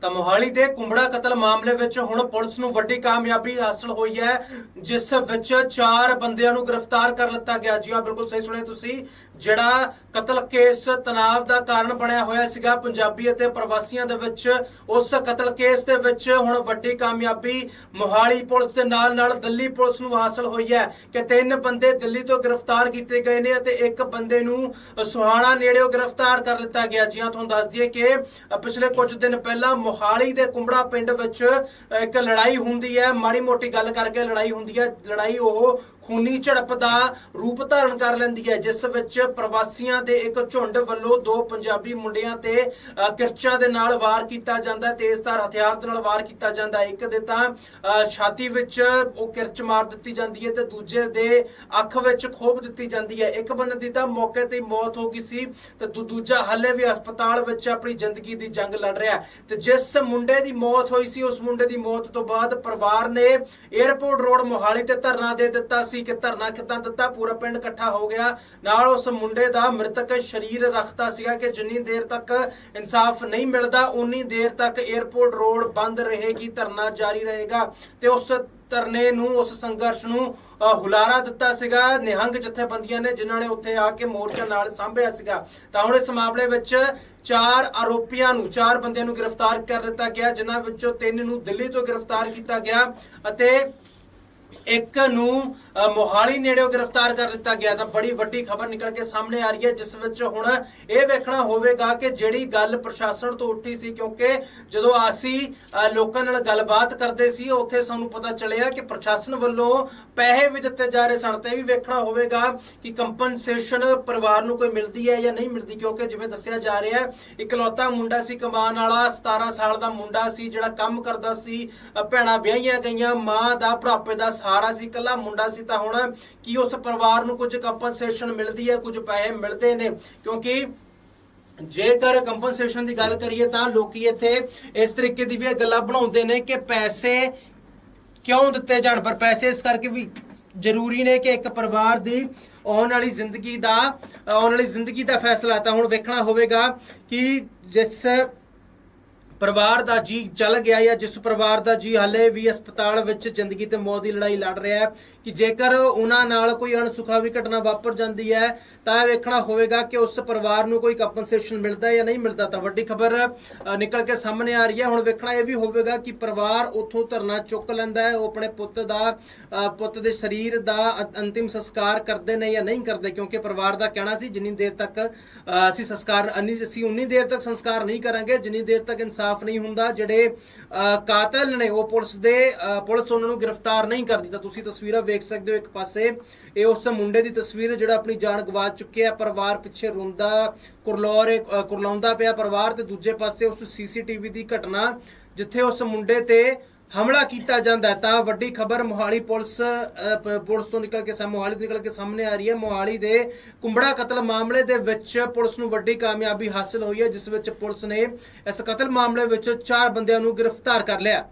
ਤਾਂ ਮੋਹਾਲੀ ਦੇ ਕੁੰਬੜਾ ਕਤਲ ਮਾਮਲੇ ਵਿੱਚ ਹੁਣ ਪੁਲਿਸ ਨੂੰ ਵੱਡੀ ਕਾਮਯਾਬੀ ਹਾਸਲ ਹੋਈ ਹੈ, ਜਿਸ ਵਿੱਚ ਚਾਰ ਬੰਦਿਆਂ ਨੂੰ ਗ੍ਰਿਫਤਾਰ ਕਰ ਲਿੱਤਾ ਗਿਆ। ਜੀ ਹਾਂ, ਬਿਲਕੁਲ ਸਹੀ ਸੁਣਿਆ ਤੁਸੀਂ। ਜਿਹੜਾ ਕਤਲ ਕੇਸ ਤਣਾਅ ਦਾ ਕਾਰਨ ਬਣਿਆ ਹੋਇਆ ਸੀਗਾ ਪੰਜਾਬੀ ਅਤੇ ਪ੍ਰਵਾਸੀਆਂ ਦੇ ਵਿੱਚ, ਉਸ ਕਤਲ ਕੇਸ ਦੇ ਵਿੱਚ ਹੁਣ ਵੱਡੀ ਕਾਮਯਾਬੀ ਮੋਹਾਲੀ ਪੁਲਿਸ ਦੇ ਨਾਲ ਨਾਲ ਦਿੱਲੀ ਪੁਲਿਸ ਨੂੰ ਹਾਸਲ ਹੋਈ ਹੈ ਕਿ ਤਿੰਨ ਬੰਦੇ ਦਿੱਲੀ ਤੋਂ ਗ੍ਰਿਫਤਾਰ ਕੀਤੇ ਗਏ ਨੇ ਅਤੇ ਇੱਕ ਬੰਦੇ ਨੂੰ ਸੁਹਾਣਾ ਨੇੜਿਓਂ ਗ੍ਰਿਫਤਾਰ ਕਰ ਲਿੱਤਾ ਗਿਆ। ਜੀ ਹਾਂ, ਤੁਹਾਨੂੰ ਦੱਸ ਦਈਏ ਕਿ ਪਿਛਲੇ ਕੁਝ ਦਿਨ ਪਹਿਲਾਂ ਮੋਹਾਲੀ ਦੇ ਕੁੰਬੜਾ ਪਿੰਡ ਵਿੱਚ ਇੱਕ ਲੜਾਈ ਹੁੰਦੀ ਹੈ। ਮਾੜੀ ਮੋਟੀ ਗੱਲ ਕਰਕੇ ਲੜਾਈ ਹੁੰਦੀ ਹੈ। ਲੜਾਈ ਉਹ ਖੂਨੀ ਝੜਪ ਦਾ ਰੂਪ ਧਾਰਨ ਕਰ ਲੈਂਦੀ ਹੈ, ਜਿਸ ਵਿੱਚ ਪ੍ਰਵਾਸੀਆਂ ਦੇ ਇੱਕ ਝੁੰਡ ਵੱਲੋਂ ਦੋ ਪੰਜਾਬੀ ਮੁੰਡਿਆਂ ਤੇ ਕਿਰਚਾਂ ਦੇ ਨਾਲ ਵਾਰ ਕੀਤਾ ਜਾਂਦਾ ਹੈ, ਤੇਜ਼ਧਾਰ ਹਥਿਆਰ ਦੇ ਨਾਲ ਵਾਰ ਕੀਤਾ ਜਾਂਦਾ ਹੈ। ਇੱਕ ਦੇ ਤਾਂ ਛਾਤੀ ਵਿੱਚ ਉਹ ਕਿਰਚ ਮਾਰ ਦਿੱਤੀ ਜਾਂਦੀ ਹੈ ਤੇ ਦੂਜੇ ਦੇ ਅੱਖ ਵਿੱਚ ਖੋਭ ਦਿੱਤੀ ਜਾਂਦੀ ਹੈ। ਇੱਕ ਬੰਦੇ ਦੀ ਤਾਂ ਮੌਕੇ ਤੇ ਮੌਤ ਹੋ ਗਈ ਸੀ ਤੇ ਦੂ- ਦੂਜਾ ਹੱਲੇ ਵੀ ਹਸਪਤਾਲ ਵਿੱਚ ਆਪਣੀ ਜ਼ਿੰਦਗੀ ਦੀ ਜੰਗ ਲੜ ਰਿਹਾ ਤੇ ਜਿਸ ਮੁੰਡੇ ਦੀ ਮੌਤ ਹੋਈ ਸੀ, ਉਸ ਮੁੰਡੇ ਦੀ ਮੌਤ ਤੋਂ ਬਾਅਦ ਪਰਿਵਾਰ ਨੇ 에ਅਰਪੋਰਟ ਰੋਡ ਮੋਹਾਲੀ ਤੇ ਧਰਨਾ ਦੇ ਦਿੱਤਾ ਸੀ। ਕਿ ਧਰਨਾ ਕਿੱਦਾਂ ਦਿੱਤਾ, ਪੂਰਾ ਪਿੰਡ ਇਕੱਠਾ ਹੋ ਗਿਆ। ਨਾਲ ਉਸ ਮੁੰਡੇ ਦਾ ਮ੍ਰਿਤਕ ਸਰੀਰ ਰੱਖਤਾ ਸੀਗਾ ਕਿ ਜਿੰਨੀ ਦੇਰ ਤੱਕ ਇਨਸਾਫ ਨਹੀਂ ਮਿਲਦਾ ਉਨੀ ਦੇਰ ਤੱਕ 에ਅਰਪੋਰਟ ਰੋਡ ਬੰਦ ਰਹੇਗੀ, ਧਰਨਾ ਜਾਰੀ ਰਹੇਗਾ। ਤੇ ਉਸ ਧਰਨੇ ਨੂੰ, ਉਸ ਸੰਘਰਸ਼ ਨੂੰ ਹੁਲਾਰਾ ਦਿੱਤਾ ਸੀਗਾ। ਨਿਹੰਗ ਜਥੇਬੰਦੀਆਂ ਨੇ, ਜਿਨ੍ਹਾਂ ਨੇ ਉੱਥੇ ਆ ਕੇ ਮੋਰਚਾ ਨਾਲ ਸਾਂਭਿਆ ਸੀਗਾ। ਤਾਂ ਹੁਣ ਇਸ ਮਾਮਲੇ ਵਿੱਚ ਚਾਰ ਆਰੋਪੀਆਂ ਨੂੰ, ਚਾਰ ਬੰਦਿਆਂ ਨੂੰ ਗ੍ਰਿਫਤਾਰ ਕਰ ਦਿੱਤਾ ਗਿਆ, ਜਿਨ੍ਹਾਂ ਵਿੱਚੋਂ ਤਿੰਨ ਨੂੰ ਦਿੱਲੀ ਤੋਂ ਗ੍ਰਿਫਤਾਰ ਕੀਤਾ ਗਿਆ ਅਤੇ ਇੱਕ ਨੂੰ ਮੋਹਾਲੀ ਨੇੜਿਓ ਗ੍ਰਿਫਤਾਰ ਕਰ ਲਿੱਤਾ ਗਿਆ ਤਾਂ ਬੜੀ ਵੱਡੀ ਖਬਰ ਨਿਕਲ ਕੇ ਸਾਹਮਣੇ ਆ ਰਹੀ ਹੈ ਜਿਸ ਵਿੱਚ ਹੁਣ ਇਹ ਵੇਖਣਾ ਹੋਵੇਗਾ ਕਿ ਜਿਹੜੀ ਗੱਲ ਪ੍ਰਸ਼ਾਸਨ ਤੋਂ ਉੱਠੀ ਸੀ ਕਿਉਂਕਿ ਜਦੋਂ ਅਸੀਂ ਲੋਕਾਂ ਨਾਲ ਗੱਲਬਾਤ ਕਰਦੇ ਸੀ ਉੱਥੇ ਸਾਨੂੰ ਪਤਾ ਚੱਲਿਆ ਕਿ ਪ੍ਰਸ਼ਾਸਨ ਵੱਲੋਂ ਪੈਸੇ ਵੀ ਦਿੱਤੇ ਜਾ ਰਹੇ ਸਨ ਤੇ ਵੀ ਵੇਖਣਾ ਹੋਵੇਗਾ ਕਿ ਕੰਪਨਸੇਸ਼ਨ ਪਰਿਵਾਰ ਨੂੰ ਕੋਈ ਮਿਲਦੀ ਹੈ ਜਾਂ ਨਹੀਂ ਮਿਲਦੀ ਕਿਉਂਕਿ ਜਿਵੇਂ ਦੱਸਿਆ ਜਾ ਰਿਹਾ ਹੈ ਇਕਲੌਤਾ ਮੁੰਡਾ ਸੀ ਕਮਾਨ ਵਾਲਾ 17 ਸਾਲ ਦਾ ਮੁੰਡਾ ਸੀ ਜਿਹੜਾ ਕੰਮ ਕਰਦਾ ਸੀ ਅ, ਭੈਣਾਂ ਵਿਆਹੀਆਂ ਗਈਆਂ ਮਾਂ ਦਾ ਭਰਾਪੇ ਦਾ ਸਹਾਰਾ ਸੀ ਇਕੱਲਾ ਮੁੰਡਾ ਸੀ ਤਾਂ ਹੁਣ ਕੀ ਉਸ ਪਰਿਵਾਰ ਨੂੰ ਕੁਝ ਕੰਪਨਸੇਸ਼ਨ ਮਿਲਦੀ ਹੈ, ਕੁਝ ਪੈਸੇ ਮਿਲਦੇ ਨੇ। ਕਿਉਂਕਿ ਜੇਕਰ ਕੰਪਨਸੇਸ਼ਨ ਦੀ ਗੱਲ ਕਰੀਏ ਤਾਂ ਲੋਕੀ ਇੱਥੇ ਇਸ ਤਰੀਕੇ ਦੀ ਵੀ ਇਹ ਗੱਲਾਂ ਬਣਾਉਂਦੇ ਨੇ ਕਿ ਪੈਸੇ ਕਿਉਂ ਦਿੱਤੇ ਜਾਣ, ਪਰ ਪੈਸੇ ਇਸ ਕਰਕੇ ਵੀ ਜ਼ਰੂਰੀ ਨੇ ਕਿ ਇੱਕ ਪਰਿਵਾਰ ਦੀ ਆਉਣ ਵਾਲੀ ਜ਼ਿੰਦਗੀ ਦਾ, ਆਉਣ ਵਾਲੀ ਜ਼ਿੰਦਗੀ ਦਾ ਫੈਸਲਾ ਤਾਂ ਹੁਣ ਵੇਖਣਾ ਹੋਵੇਗਾ ਕਿ ਜਿਸ ਪਰਿਵਾਰ ਦਾ ਜੀ ਚੱਲ ਗਿਆ ਜਾਂ ਜਿਸ ਪਰਿਵਾਰ ਦਾ ਜੀ ਹਲੇ ਵੀ ਹਸਪਤਾਲ ਵਿੱਚ ਜ਼ਿੰਦਗੀ ਤੇ ਮੌਤ ਦੀ ਲੜਾਈ ਲੜ ਰਿਹਾ ਹੈ, ਕਿ ਜੇਕਰ ਉਹਨਾਂ ਨਾਲ ਕੋਈ ਅਣਸੁਖਾਵੀ ਘਟਨਾ ਵਾਪਰ ਜਾਂਦੀ ਹੈ, ਤਾਂ ਇਹ ਵੇਖਣਾ ਹੋਵੇਗਾ ਕਿ ਉਸ ਪਰਿਵਾਰ ਨੂੰ ਕੋਈ ਕੰਪਨਸੇਸ਼ਨ ਮਿਲਦਾ ਹੈ ਜਾਂ ਨਹੀਂ ਮਿਲਦਾ। ਤਾਂ ਵੱਡੀ ਖਬਰ ਨਿਕਲ ਕੇ ਸਾਹਮਣੇ ਆ ਰਹੀ ਹੈ। ਹੁਣ ਵੇਖਣਾ ਇਹ ਵੀ ਹੋਵੇਗਾ ਕਿ ਪਰਿਵਾਰ ਉੱਥੋਂ ਧਰਨਾ ਚੁੱਕ ਲੈਂਦਾ ਹੈ। ਉਹ ਆਪਣੇ ਪੁੱਤ ਦਾ ਪੁੱਤ ਦੇ ਸਰੀਰ ਦਾ ਅੰਤਿਮ ਸੰਸਕਾਰ ਕਰਦੇ ਨੇ ਜਾਂ ਨਹੀਂ ਕਰਦੇ, ਕਿਉਂਕਿ ਪਰਿਵਾਰ ਦਾ ਕਹਿਣਾ ਸੀ, ਜਿੰਨੀ ਦੇਰ ਤੱਕ ਅਸੀਂ ਸੰਸਕਾਰ, ਅਸੀਂ ਉਨੀ ਦੇਰ ਤੱਕ ਸੰਸਕਾਰ ਨਹੀਂ ਕਰਾਂਗੇ, ਜਿੰਨੀ ਦੇਰ ਤੱਕ ਇਨਸਾਨ ਇਨਸਾਫ ਨਹੀਂ ਹੁੰਦਾ ਜਿਹੜੇ ਕਾਤਲ ਨੇ ਉਹ ਪੁਲਿਸ ਦੇ ਪੁਲਿਸ ਉਹਨਾਂ ਨੂੰ ਗ੍ਰਿਫਤਾਰ ਨਹੀਂ ਕਰਦੀ। ਤਾਂ ਤੁਸੀਂ ਤਸਵੀਰਾਂ ਵੇਖ ਸਕਦੇ ਹੋ ਇੱਕ ਪਾਸੇ ਇਹ ਉਸ ਮੁੰਡੇ ਦੀ ਤਸਵੀਰ ਜਿਹੜਾ ਆਪਣੀ ਜਾਨ ਗਵਾ ਚੁੱਕਿਆ ਪਰਿਵਾਰ ਪਿੱਛੇ ਰੋਂਦਾ ਕੁਰਲੌਰ ਅ, ਕੁਰਲਾਉਂਦਾ ਪਿਆ ਪਰਿਵਾਰ ਤੇ ਦੂਜੇ ਪਾਸੇ ਉਸ ਸੀਸੀਟੀਵੀ ਦੀ ਘਟਨਾ ਜਿੱਥੇ ਉਸ ਮੁੰਡੇ ਤੇ ਹਮਲਾ ਕੀਤਾ ਜਾਂਦਾ ਤਾਂ ਵੱਡੀ ਖਬਰ ਮੋਹਾਲੀ ਪੁਲਿਸ ਪੁਲਿਸ ਤੋਂ ਨਿਕਲ ਕੇ ਸਾਹਮਣੇ, ਮੋਹਾਲੀ ਤੋਂ ਨਿਕਲ ਕੇ ਸਾਹਮਣੇ ਆ ਰਹੀ ਹੈ। ਮੋਹਾਲੀ ਦੇ ਕੁੰਬੜਾ ਕਤਲ ਮਾਮਲੇ ਦੇ ਵਿੱਚ ਪੁਲਿਸ ਨੂੰ ਵੱਡੀ ਕਾਮਯਾਬੀ ਹਾਸਲ ਹੋਈ ਹੈ, ਜਿਸ ਵਿੱਚ ਪੁਲਿਸ ਨੇ ਇਸ ਕਤਲ ਮਾਮਲੇ ਵਿੱਚ ਚਾਰ ਬੰਦਿਆਂ ਨੂੰ ਗ੍ਰਿਫਤਾਰ ਕਰ ਲਿਆ।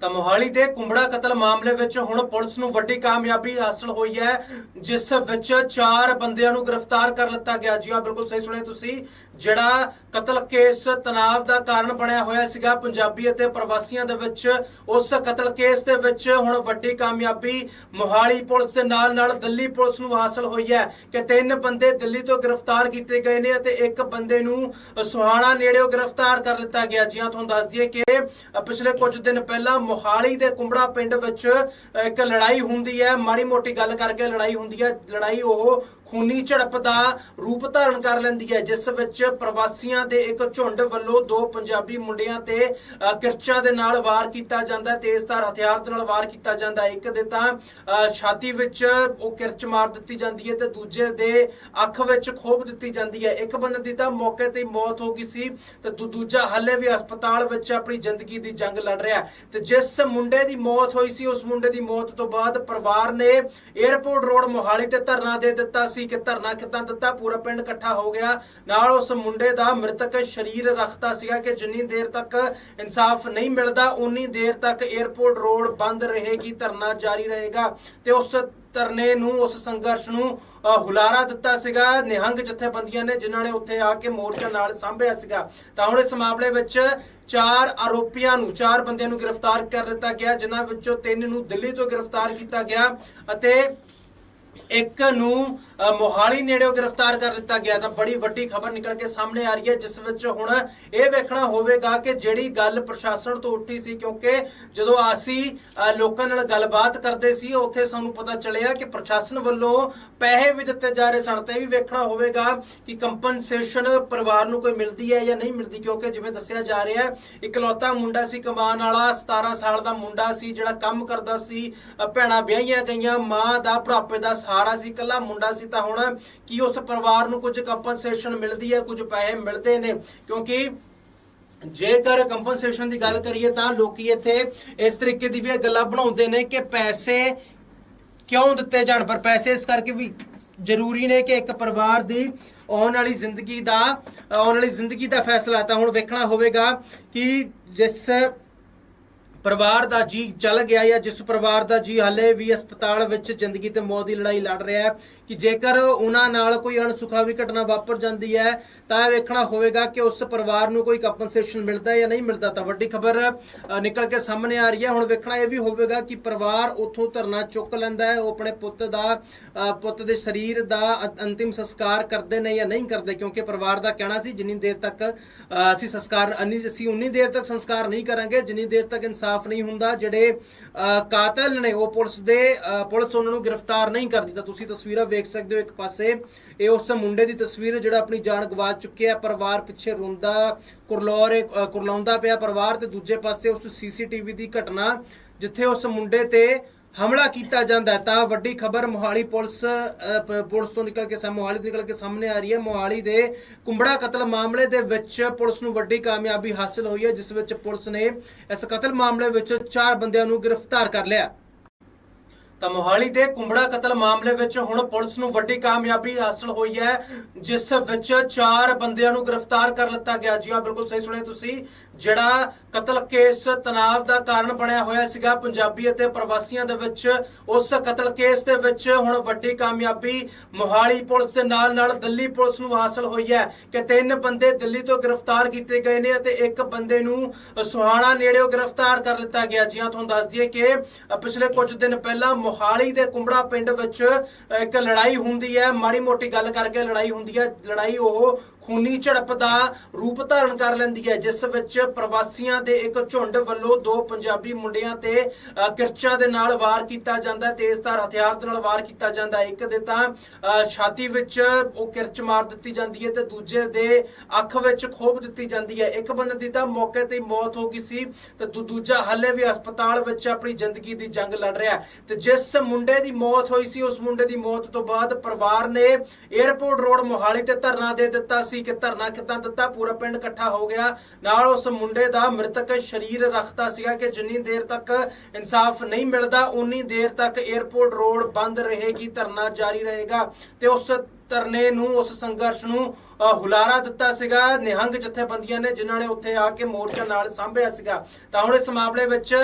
ਤਾਂ ਮੋਹਾਲੀ ਦੇ ਕੁੰਬੜਾ ਕਤਲ ਮਾਮਲੇ ਵਿੱਚ ਹੁਣ ਪੁਲਿਸ ਨੂੰ ਵੱਡੀ ਕਾਮਯਾਬੀ ਹਾਸਲ ਹੋਈ ਹੈ, ਜਿਸ ਵਿੱਚ ਚਾਰ ਬੰਦਿਆਂ ਨੂੰ ਗ੍ਰਿਫਤਾਰ ਕਰ ਲਿੱਤਾ ਗਿਆ। ਜੀ ਹਾਂ, ਬਿਲਕੁਲ ਸਹੀ ਸੁਣਿਆ ਤੁਸੀਂ। ਜਿਹੜਾ ਕਤਲ ਕੇਸ ਤਣਾਅ ਦਾ ਕਾਰਨ ਬਣਿਆ ਹੋਇਆ ਸੀਗਾ ਪੰਜਾਬੀ ਅਤੇ ਪ੍ਰਵਾਸੀਆਂ ਦੇ ਵਿੱਚ, ਉਸ ਕਤਲ ਕੇਸ ਦੇ ਵਿੱਚ ਹੁਣ ਵੱਡੀ ਕਾਮਯਾਬੀ ਮੋਹਾਲੀ ਪੁਲਿਸ ਦੇ ਨਾਲ ਨਾਲ ਦਿੱਲੀ ਪੁਲਿਸ ਨੂੰ ਹਾਸਲ ਹੋਈ ਹੈ ਕਿ ਤਿੰਨ ਬੰਦੇ ਦਿੱਲੀ ਤੋਂ ਗ੍ਰਿਫਤਾਰ ਕੀਤੇ ਗਏ ਨੇ ਅਤੇ ਇੱਕ ਬੰਦੇ ਨੂੰ ਸੁਹਾਣਾ ਨੇੜਿਓਂ ਗ੍ਰਿਫਤਾਰ ਕਰ ਲਿੱਤਾ ਗਿਆ। ਜੀ ਹਾਂ, ਤੁਹਾਨੂੰ ਦੱਸ ਦਈਏ ਕਿ ਪਿਛਲੇ ਕੁਝ ਦਿਨ ਪਹਿਲਾਂ ਮੋਹਾਲੀ ਦੇ ਕੁੰਬੜਾ ਪਿੰਡ ਵਿੱਚ ਇੱਕ ਲੜਾਈ ਹੁੰਦੀ ਹੈ। ਮਾੜੀ ਮੋਟੀ ਗੱਲ ਕਰਕੇ ਲੜਾਈ ਹੁੰਦੀ ਹੈ। ਲੜਾਈ ਉਹ ਖੂਨੀ ਝੜਪ ਦਾ ਰੂਪ ਧਾਰਨ ਕਰ ਲੈਂਦੀ ਹੈ, ਜਿਸ ਵਿੱਚ ਪ੍ਰਵਾਸੀਆਂ ਦੇ ਇੱਕ ਝੁੰਡ ਵੱਲੋਂ ਦੋ ਪੰਜਾਬੀ ਮੁੰਡਿਆਂ ਤੇ ਕਿਰਚਾਂ ਦੇ ਨਾਲ ਵਾਰ ਕੀਤਾ ਜਾਂਦਾ ਹੈ, ਤੇਜ਼ਧਾਰ ਹਥਿਆਰ ਦੇ ਨਾਲ ਵਾਰ ਕੀਤਾ ਜਾਂਦਾ ਇੱਕ ਦੇ ਤਾਂ ਛਾਤੀ ਵਿੱਚ ਉਹ ਕਿਰਚ ਮਾਰ ਦਿੱਤੀ ਜਾਂਦੀ ਹੈ ਤੇ ਦੂਜੇ ਦੇ ਅੱਖ ਵਿੱਚ ਖੋਪ ਦਿੱਤੀ ਜਾਂਦੀ ਹੈ। ਇੱਕ ਬੰਦੇ ਦੀ ਤਾਂ ਮੌਕੇ ਤੇ ਮੌਤ ਹੋ ਗਈ ਸੀ ਤੇ ਦੂ- ਦੂਜਾ ਹੱਲੇ ਵੀ ਹਸਪਤਾਲ ਵਿੱਚ ਆਪਣੀ ਜ਼ਿੰਦਗੀ ਦੀ ਜੰਗ ਲੜ ਰਿਹਾ ਤੇ ਜਿਸ ਮੁੰਡੇ ਦੀ ਮੌਤ ਹੋਈ ਸੀ, ਉਸ ਮੁੰਡੇ ਦੀ ਮੌਤ ਤੋਂ ਬਾਅਦ ਪਰਿਵਾਰ ਨੇ 에ਅਰਪੋਰਟ ਰੋਡ ਮੋਹਾਲੀ ਤੇ ਧਰਨਾ ਦੇ ਦਿੱਤਾ ਸੀ ਕਿ ਧਰਨਾ ਕਿੱਦਾਂ ਦਿੱਤਾ, ਪੂਰਾ ਪਿੰਡ ਇਕੱਠਾ ਹੋ ਗਿਆ। ਨਾਲ ਉਸ ਮੁੰਡੇ ਦਾ ਮ੍ਰਿਤਕ ਸਰੀਰ ਰੱਖਤਾ ਸੀਗਾ ਕਿ ਜਿੰਨੀ ਦੇਰ ਤੱਕ ਇਨਸਾਫ ਨਹੀਂ ਮਿਲਦਾ ਉਨੀ ਦੇਰ ਤੱਕ 에ਅਰਪੋਰਟ ਰੋਡ ਬੰਦ ਰਹੇਗੀ, ਧਰਨਾ ਜਾਰੀ ਰਹੇਗਾ। ਤੇ ਉਸ ਧਰਨੇ ਨੂੰ, ਉਸ ਸੰਘਰਸ਼ ਨੂੰ ਹੁਲਾਰਾ ਦਿੱਤਾ ਸੀਗਾ। ਨਿਹੰਗ ਜਥੇਬੰਦੀਆਂ ਨੇ, ਜਿਨ੍ਹਾਂ ਨੇ ਉੱਥੇ ਆ ਕੇ ਮੋਰਚਾ ਨਾਲ ਸਾਂਭਿਆ ਸੀਗਾ। ਤਾਂ ਹੁਣ ਇਸ ਮਾਮਲੇ ਵਿੱਚ ਚਾਰ ਆਰੋਪੀਆਂ ਨੂੰ, ਚਾਰ ਬੰਦਿਆਂ ਨੂੰ ਗ੍ਰਿਫਤਾਰ ਕਰ ਲਿੱਤਾ ਗਿਆ, ਜਿਨ੍ਹਾਂ ਵਿੱਚੋਂ ਤਿੰਨ ਨੂੰ ਦਿੱਲੀ ਤੋਂ ਗ੍ਰਿਫਤਾਰ ਕੀਤਾ ਗਿਆ ਅਤੇ ਇੱਕ ਨੂੰ ਮੋਹਾਲੀ ਨੇੜਿਓਂ ਗ੍ਰਿਫਤਾਰ ਕਰ ਲਿੱਤਾ ਗਿਆ ਤਾਂ ਬੜੀ ਵੱਡੀ ਖਬਰ ਨਿਕਲ ਕੇ ਸਾਹਮਣੇ ਆ ਰਹੀ ਹੈ ਜਿਸ ਵਿੱਚ ਹੁਣ ਇਹ ਵੇਖਣਾ ਹੋਵੇਗਾ ਕਿ ਜਿਹੜੀ ਗੱਲ ਪ੍ਰਸ਼ਾਸਨ ਤੋਂ ਉੱਠੀ ਸੀ ਕਿਉਂਕਿ ਜਦੋਂ ਅਸੀਂ ਲੋਕਾਂ ਨਾਲ ਗੱਲਬਾਤ ਕਰਦੇ ਸੀ ਉੱਥੇ ਸਾਨੂੰ ਪਤਾ ਚੱਲਿਆ ਕਿ ਪ੍ਰਸ਼ਾਸਨ ਵੱਲੋਂ ਪੈਸੇ ਵੀ ਦਿੱਤੇ ਜਾ ਰਹੇ ਸਨ ਤੇ ਇਹ ਵੀ ਵੇਖਣਾ ਹੋਵੇਗਾ ਕਿ ਕੰਪਨਸੇਸ਼ਨ ਪਰਿਵਾਰ ਨੂੰ ਕੋਈ ਮਿਲਦੀ ਹੈ ਜਾਂ ਨਹੀਂ ਮਿਲਦੀ ਕਿਉਂਕਿ ਜਿਵੇਂ ਦੱਸਿਆ ਜਾ ਰਿਹਾ ਹੈ ਇਕਲੌਤਾ ਮੁੰਡਾ ਸੀ ਕਮਾਉਣ ਵਾਲਾ 17 ਸਾਲ ਦਾ ਮੁੰਡਾ ਸੀ ਜਿਹੜਾ ਕੰਮ ਕਰਦਾ ਸੀ ਅ, ਭੈਣਾਂ ਵਿਆਹੀਆਂ ਗਈਆਂ ਮਾਂ ਦਾ ਭਰਾਪੇ ਦਾ ਸਹਾਰਾ ਸੀ ਇਕੱਲਾ ਮੁੰਡਾ ਸੀ ਤਾਂ ਹੁਣ ਕੀ ਉਸ ਪਰਿਵਾਰ ਨੂੰ ਕੁਝ ਕੰਪਨਸੇਸ਼ਨ ਮਿਲਦੀ ਹੈ, ਕੁਝ ਪੈਸੇ ਮਿਲਦੇ ਨੇ? ਕਿਉਂਕਿ ਜੇਕਰ ਕੰਪਨਸੇਸ਼ਨ ਦੀ ਗੱਲ ਕਰੀਏ ਤਾਂ ਲੋਕੀ ਇੱਥੇ ਇਸ ਤਰੀਕੇ ਦੀ ਵੀ ਗੱਲਾਂ ਬਣਾਉਂਦੇ ਨੇ ਕਿ ਪੈਸੇ ਕਿਉਂ ਦਿੱਤੇ ਜਾਣ? ਪਰ ਪੈਸੇ ਇਸ ਕਰਕੇ ਵੀ ਜ਼ਰੂਰੀ ਨੇ ਕਿ ਇੱਕ ਪਰਿਵਾਰ ਦੀ ਆਉਣ ਵਾਲੀ ਜ਼ਿੰਦਗੀ ਦਾ, ਆਉਣ ਵਾਲੀ ਜ਼ਿੰਦਗੀ ਦਾ ਫੈਸਲਾ ਤਾਂ ਹੁਣ ਵੇਖਣਾ ਹੋਵੇਗਾ ਕਿ ਜਿਸ ਪਰਿਵਾਰ ਦਾ ਜੀ ਚੱਲ ਗਿਆ ਜਾਂ ਜਿਸ ਪਰਿਵਾਰ ਦਾ ਜੀ ਹਾਲੇ ਵੀ ਹਸਪਤਾਲ ਵਿੱਚ ਜ਼ਿੰਦਗੀ ਤੇ ਮੌਤ ਦੀ ਲੜਾਈ ਲੜ ਰਿਹਾ ਹੈ, ਕਿ ਜੇਕਰ ਉਹਨਾਂ ਨਾਲ ਕੋਈ ਅਣਸੁਖਾਵੀ ਘਟਨਾ ਵਾਪਰ ਜਾਂਦੀ ਹੈ, ਤਾਂ ਇਹ ਵੇਖਣਾ ਹੋਵੇਗਾ ਕਿ ਉਸ ਪਰਿਵਾਰ ਨੂੰ ਕੋਈ ਕੰਪਨਸੇਸ਼ਨ ਮਿਲਦਾ ਹੈ ਜਾਂ ਨਹੀਂ ਮਿਲਦਾ। ਤਾਂ ਵੱਡੀ ਖਬਰ ਨਿਕਲ ਕੇ ਸਾਹਮਣੇ ਆ ਰਹੀ ਹੈ। ਹੁਣ ਵੇਖਣਾ ਇਹ ਵੀ ਹੋਵੇਗਾ ਕਿ ਪਰਿਵਾਰ ਉੱਥੋਂ ਧਰਨਾ ਚੁੱਕ ਲੈਂਦਾ ਹੈ। ਉਹ ਆਪਣੇ ਪੁੱਤ ਦਾ ਪੁੱਤ ਦੇ ਸਰੀਰ ਦਾ ਅੰਤਿਮ ਸੰਸਕਾਰ ਕਰਦੇ ਨੇ ਜਾਂ ਨਹੀਂ ਕਰਦੇ, ਕਿਉਂਕਿ ਪਰਿਵਾਰ ਦਾ ਕਹਿਣਾ ਸੀ, ਜਿੰਨੀ ਦੇਰ ਤੱਕ ਅਸੀਂ ਸੰਸਕਾਰ, ਅਸੀਂ ਉਨੀ ਦੇਰ ਤੱਕ ਸੰਸਕਾਰ ਨਹੀਂ ਕਰਾਂਗੇ, ਜਿੰਨੀ ਦੇਰ ਤੱਕ ਇਨਸਾਨ ਇਨਸਾਫ ਨਹੀਂ ਹੁੰਦਾ ਜਿਹੜੇ ਕਾਤਲ ਨੇ ਉਹ ਪੁਲਿਸ ਦੇ ਪੁਲਿਸ ਉਹਨਾਂ ਨੂੰ ਗ੍ਰਿਫਤਾਰ ਨਹੀਂ ਕਰਦੀ। ਤਾਂ ਤੁਸੀਂ ਤਸਵੀਰਾਂ ਵੇਖ ਸਕਦੇ ਹੋ ਇੱਕ ਪਾਸੇ ਇਹ ਉਸ ਮੁੰਡੇ ਦੀ ਤਸਵੀਰ ਜਿਹੜਾ ਆਪਣੀ ਜਾਨ ਗਵਾ ਚੁੱਕਿਆ ਪਰਿਵਾਰ ਪਿੱਛੇ ਰੋਂਦਾ ਕੁਰਲੌਰ ਅ, ਕੁਰਲਾਉਂਦਾ ਪਿਆ ਪਰਿਵਾਰ ਤੇ ਦੂਜੇ ਪਾਸੇ ਉਸ ਸੀਸੀਟੀਵੀ ਦੀ ਘਟਨਾ ਜਿੱਥੇ ਉਸ ਮੁੰਡੇ ਤੇ ਹਮਲਾ ਕੀਤਾ ਜਾਂਦਾ ਤਾਂ ਵੱਡੀ ਖਬਰ ਮੋਹਾਲੀ ਪੁਲਿਸ ਪੁਲਿਸ ਤੋਂ ਨਿਕਲ ਕੇ ਮੋਹਾਲੀ ਤੋਂ ਨਿਕਲ ਕੇ ਸਾਹਮਣੇ ਆ ਰਹੀ ਹੈ। ਮੋਹਾਲੀ ਦੇ ਕੁੰਬੜਾ ਕਤਲ ਮਾਮਲੇ ਦੇ ਵਿੱਚ ਪੁਲਿਸ ਨੂੰ ਵੱਡੀ ਕਾਮਯਾਬੀ ਹਾਸਲ ਹੋਈ ਹੈ, ਜਿਸ ਵਿੱਚ ਪੁਲਿਸ ਨੇ ਇਸ ਕਤਲ ਮਾਮਲੇ ਵਿੱਚ ਚਾਰ ਬੰਦਿਆਂ ਨੂੰ ਗ੍ਰਿਫਤਾਰ ਕਰ ਲਿਆ। ਤਾਂ ਮੋਹਾਲੀ ਦੇ ਕੁੰਬੜਾ ਕਤਲ ਮਾਮਲੇ ਵਿੱਚ ਹੁਣ ਪੁਲਿਸ ਨੂੰ ਵੱਡੀ ਕਾਮਯਾਬੀ ਹਾਸਲ ਹੋਈ ਹੈ, ਜਿਸ ਵਿੱਚ ਚਾਰ ਬੰਦਿਆਂ ਨੂੰ ਗ੍ਰਿਫਤਾਰ ਕਰ ਲਿੱਤਾ ਗਿਆ। ਜੀ ਹਾਂ, ਬਿਲਕੁਲ ਸਹੀ ਸੁਣਿਆ ਤੁਸੀਂ। ਜਿਹੜਾ ਕਤਲ ਕੇਸ ਤਣਾਅ ਦਾ ਕਾਰਨ ਬਣਿਆ ਹੋਇਆ ਸੀਗਾ ਪੰਜਾਬੀ ਅਤੇ ਪ੍ਰਵਾਸੀਆਂ ਦੇ ਵਿੱਚ, ਉਸ ਕਤਲ ਕੇਸ ਦੇ ਵਿੱਚ ਹੁਣ ਵੱਡੀ ਕਾਮਯਾਬੀ ਮੋਹਾਲੀ ਪੁਲਿਸ ਦੇ ਨਾਲ ਨਾਲ ਦਿੱਲੀ ਪੁਲਿਸ ਨੂੰ ਹਾਸਲ ਹੋਈ ਹੈ ਕਿ ਤਿੰਨ ਬੰਦੇ ਦਿੱਲੀ ਤੋਂ ਗ੍ਰਿਫਤਾਰ ਕੀਤੇ ਗਏ ਨੇ ਅਤੇ ਇੱਕ ਬੰਦੇ ਨੂੰ ਸੁਹਾਣਾ ਨੇੜਿਓਂ ਗ੍ਰਿਫਤਾਰ ਕਰ ਲਿੱਤਾ ਗਿਆ। ਜੀ ਹਾਂ, ਤੁਹਾਨੂੰ ਦੱਸ ਦਈਏ ਕਿ ਪਿਛਲੇ ਕੁਝ ਦਿਨ ਪਹਿਲਾਂ ਮੋਹਾਲੀ ਦੇ ਕੁੰਬੜਾ ਪਿੰਡ ਵਿੱਚ ਇੱਕ ਲੜਾਈ ਹੁੰਦੀ ਹੈ। ਮਾੜੀ ਮੋਟੀ ਗੱਲ ਕਰਕੇ ਲੜਾਈ ਹੁੰਦੀ ਹੈ। ਲੜਾਈ ਉਹ ਖੂਨੀ ਝੜਪ ਦਾ ਰੂਪ ਧਾਰਨ ਕਰ ਲੈਂਦੀ ਹੈ, ਜਿਸ ਵਿੱਚ ਪ੍ਰਵਾਸੀਆਂ ਦੇ ਇੱਕ ਝੁੰਡ ਵੱਲੋਂ ਦੋ ਪੰਜਾਬੀ ਮੁੰਡਿਆਂ ਤੇ ਕਿਰਚਾਂ ਦੇ ਨਾਲ ਵਾਰ ਕੀਤਾ ਜਾਂਦਾ ਹੈ, ਤੇਜ਼ਧਾਰ ਹਥਿਆਰ ਦੇ ਨਾਲ ਵਾਰ ਕੀਤਾ ਜਾਂਦਾ ਹੈ। ਇੱਕ ਦੇ ਤਾਂ ਛਾਤੀ ਵਿੱਚ ਉਹ ਕਿਰਚ ਮਾਰ ਦਿੱਤੀ ਜਾਂਦੀ ਹੈ ਤੇ ਦੂਜੇ ਦੇ ਅੱਖ ਵਿੱਚ ਖੋਪ ਦਿੱਤੀ ਜਾਂਦੀ ਹੈ। ਇੱਕ ਬੰਦੇ ਦੀ ਤਾਂ ਮੌਕੇ ਤੇ ਹੀ ਮੌਤ ਹੋ ਗਈ ਸੀ ਤੇ ਦੂ- ਦੂਜਾ ਹੱਲੇ ਵੀ ਹਸਪਤਾਲ ਵਿੱਚ ਆਪਣੀ ਜ਼ਿੰਦਗੀ ਦੀ ਜੰਗ ਲੜ ਰਿਹਾ ਤੇ ਜਿਸ ਮੁੰਡੇ ਦੀ ਮੌਤ ਹੋਈ ਸੀ, ਉਸ ਮੁੰਡੇ ਦੀ ਮੌਤ ਤੋਂ ਬਾਅਦ ਪਰਿਵਾਰ ਨੇ 에ਅਰਪੋਰਟ ਰੋਡ ਮੋਹਾਲੀ ਤੇ ਧਰਨਾ ਦੇ ਦਿੱਤਾ ਸੀ। ਕਿ ਧਰਨਾ ਕਿੱਦਾਂ ਦਿੱਤਾ, ਪੂਰਾ ਪਿੰਡ ਇਕੱਠਾ ਹੋ ਗਿਆ। ਨਾਲ ਉਸ ਮੁੰਡੇ ਦਾ ਮ੍ਰਿਤਕ ਸਰੀਰ ਰੱਖਤਾ ਸੀਗਾ ਕਿ ਜਿੰਨੀ ਦੇਰ ਤੱਕ ਇਨਸਾਫ ਨਹੀਂ ਮਿਲਦਾ ਉਨੀ ਦੇਰ ਤੱਕ 에ਅਰਪੋਰਟ ਰੋਡ ਬੰਦ ਰਹੇਗੀ, ਧਰਨਾ ਜਾਰੀ ਰਹੇਗਾ। ਤੇ ਉਸ ਧਰਨੇ ਨੂੰ, ਉਸ ਸੰਘਰਸ਼ ਨੂੰ ਹੁਲਾਰਾ ਦਿੱਤਾ ਸੀਗਾ। ਨਿਹੰਗ ਜਥੇਬੰਦੀਆਂ ਨੇ ਜਿਨ੍ਹਾਂ ਨੇ ਉੱਥੇ ਆ ਕੇ ਮੋਰਚਾ ਨਾਲ ਸਾਂਭਿਆ ਸੀਗਾ। ਤਾਂ ਹੁਣ ਇਸ ਮਾਮਲੇ ਵਿੱਚ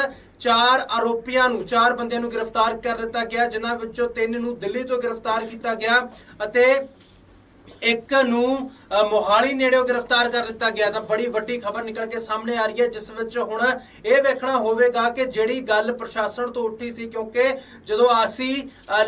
ਚਾਰ ਆਰੋਪੀਆਂ ਨੂੰ, ਚਾਰ ਬੰਦਿਆਂ ਨੂੰ ਗ੍ਰਿਫਤਾਰ ਕਰ ਲਿੱਤਾ ਗਿਆ, ਜਿਨ੍ਹਾਂ ਵਿੱਚੋਂ ਤਿੰਨ ਨੂੰ ਦਿੱਲੀ ਤੋਂ ਗ੍ਰਿਫਤਾਰ ਕੀਤਾ ਗਿਆ ਅਤੇ ਇੱਕ ਨੂੰ ਮੋਹਾਲੀ ਨੇੜਿਓਂ ਗ੍ਰਿਫਤਾਰ ਕਰ ਦਿੱਤਾ ਗਿਆ ਤਾਂ ਬੜੀ ਵੱਡੀ ਖਬਰ ਨਿਕਲ ਕੇ ਸਾਹਮਣੇ ਆ ਰਹੀ ਹੈ ਜਿਸ ਵਿੱਚ ਹੁਣ ਇਹ ਵੇਖਣਾ ਹੋਵੇਗਾ ਕਿ ਜਿਹੜੀ ਗੱਲ ਪ੍ਰਸ਼ਾਸਨ ਤੋਂ ਉੱਠੀ ਸੀ ਕਿਉਂਕਿ ਜਦੋਂ ਅਸੀਂ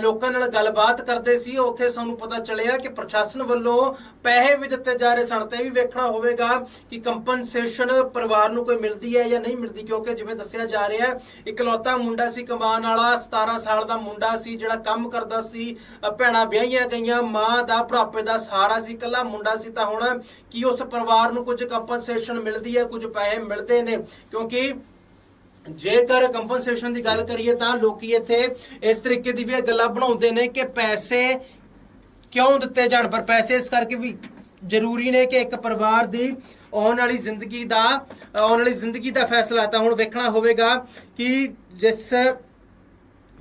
ਲੋਕਾਂ ਨਾਲ ਗੱਲਬਾਤ ਕਰਦੇ ਸੀ ਉੱਥੇ ਸਾਨੂੰ ਪਤਾ ਚੱਲਿਆ ਕਿ ਪ੍ਰਸ਼ਾਸਨ ਵੱਲੋਂ ਪੈਸੇ ਵੀ ਦਿੱਤੇ ਜਾ ਰਹੇ ਸਨ। ਤੇ ਇਹ ਵੀ ਵੇਖਣਾ ਹੋਵੇਗਾ ਕਿ ਕੰਪਨਸੇਸ਼ਨ ਪਰਿਵਾਰ ਨੂੰ ਕੋਈ ਮਿਲਦੀ ਹੈ ਜਾਂ ਨਹੀਂ ਮਿਲਦੀ ਕਿਉਂਕਿ ਜਿਵੇਂ ਦੱਸਿਆ ਜਾ ਰਿਹਾ ਹੈ ਇਕਲੌਤਾ ਮੁੰਡਾ ਸੀ ਕਮਾਉਣ ਵਾਲਾ 17 ਸਾਲ ਦਾ ਮੁੰਡਾ ਸੀ ਜਿਹੜਾ ਕੰਮ ਕਰਦਾ ਸੀ ਅ, ਭੈਣਾਂ ਵਿਆਹੀਆਂ ਗਈਆਂ ਮਾਂ ਦਾ ਬੁਢਾਪੇ ਦਾ ਸਹਾਰਾ ਸੀ ਇਕੱਲਾ ਮੁੰਡਾ ਸੀ ਤਾਂ ਹੁਣ ਕੀ ਉਸ ਪਰਿਵਾਰ ਨੂੰ ਕੁਝ ਕੰਪਨਸੇਸ਼ਨ ਮਿਲਦੀ ਹੈ, ਕੁਝ ਪੈਸੇ ਮਿਲਦੇ ਨੇ। ਕਿਉਂਕਿ ਜੇਕਰ ਕੰਪਨਸੇਸ਼ਨ ਦੀ ਗੱਲ ਕਰੀਏ ਤਾਂ ਲੋਕੀ ਇੱਥੇ ਇਸ ਤਰੀਕੇ ਦੀ ਵੀ ਗੱਲਾਂ ਬਣਾਉਂਦੇ ਨੇ ਕਿ ਪੈਸੇ ਕਿਉਂ ਦਿੱਤੇ ਜਾਣ, ਪਰ ਪੈਸੇ ਇਸ ਕਰਕੇ ਵੀ ਜ਼ਰੂਰੀ ਨੇ ਕਿ ਇੱਕ ਪਰਿਵਾਰ ਦੀ ਆਉਣ ਵਾਲੀ ਜ਼ਿੰਦਗੀ ਦਾ, ਆਉਣ ਵਾਲੀ ਜ਼ਿੰਦਗੀ ਦਾ ਫੈਸਲਾ ਤਾਂ ਹੁਣ ਵੇਖਣਾ ਹੋਵੇਗਾ ਕਿ ਜਿਸ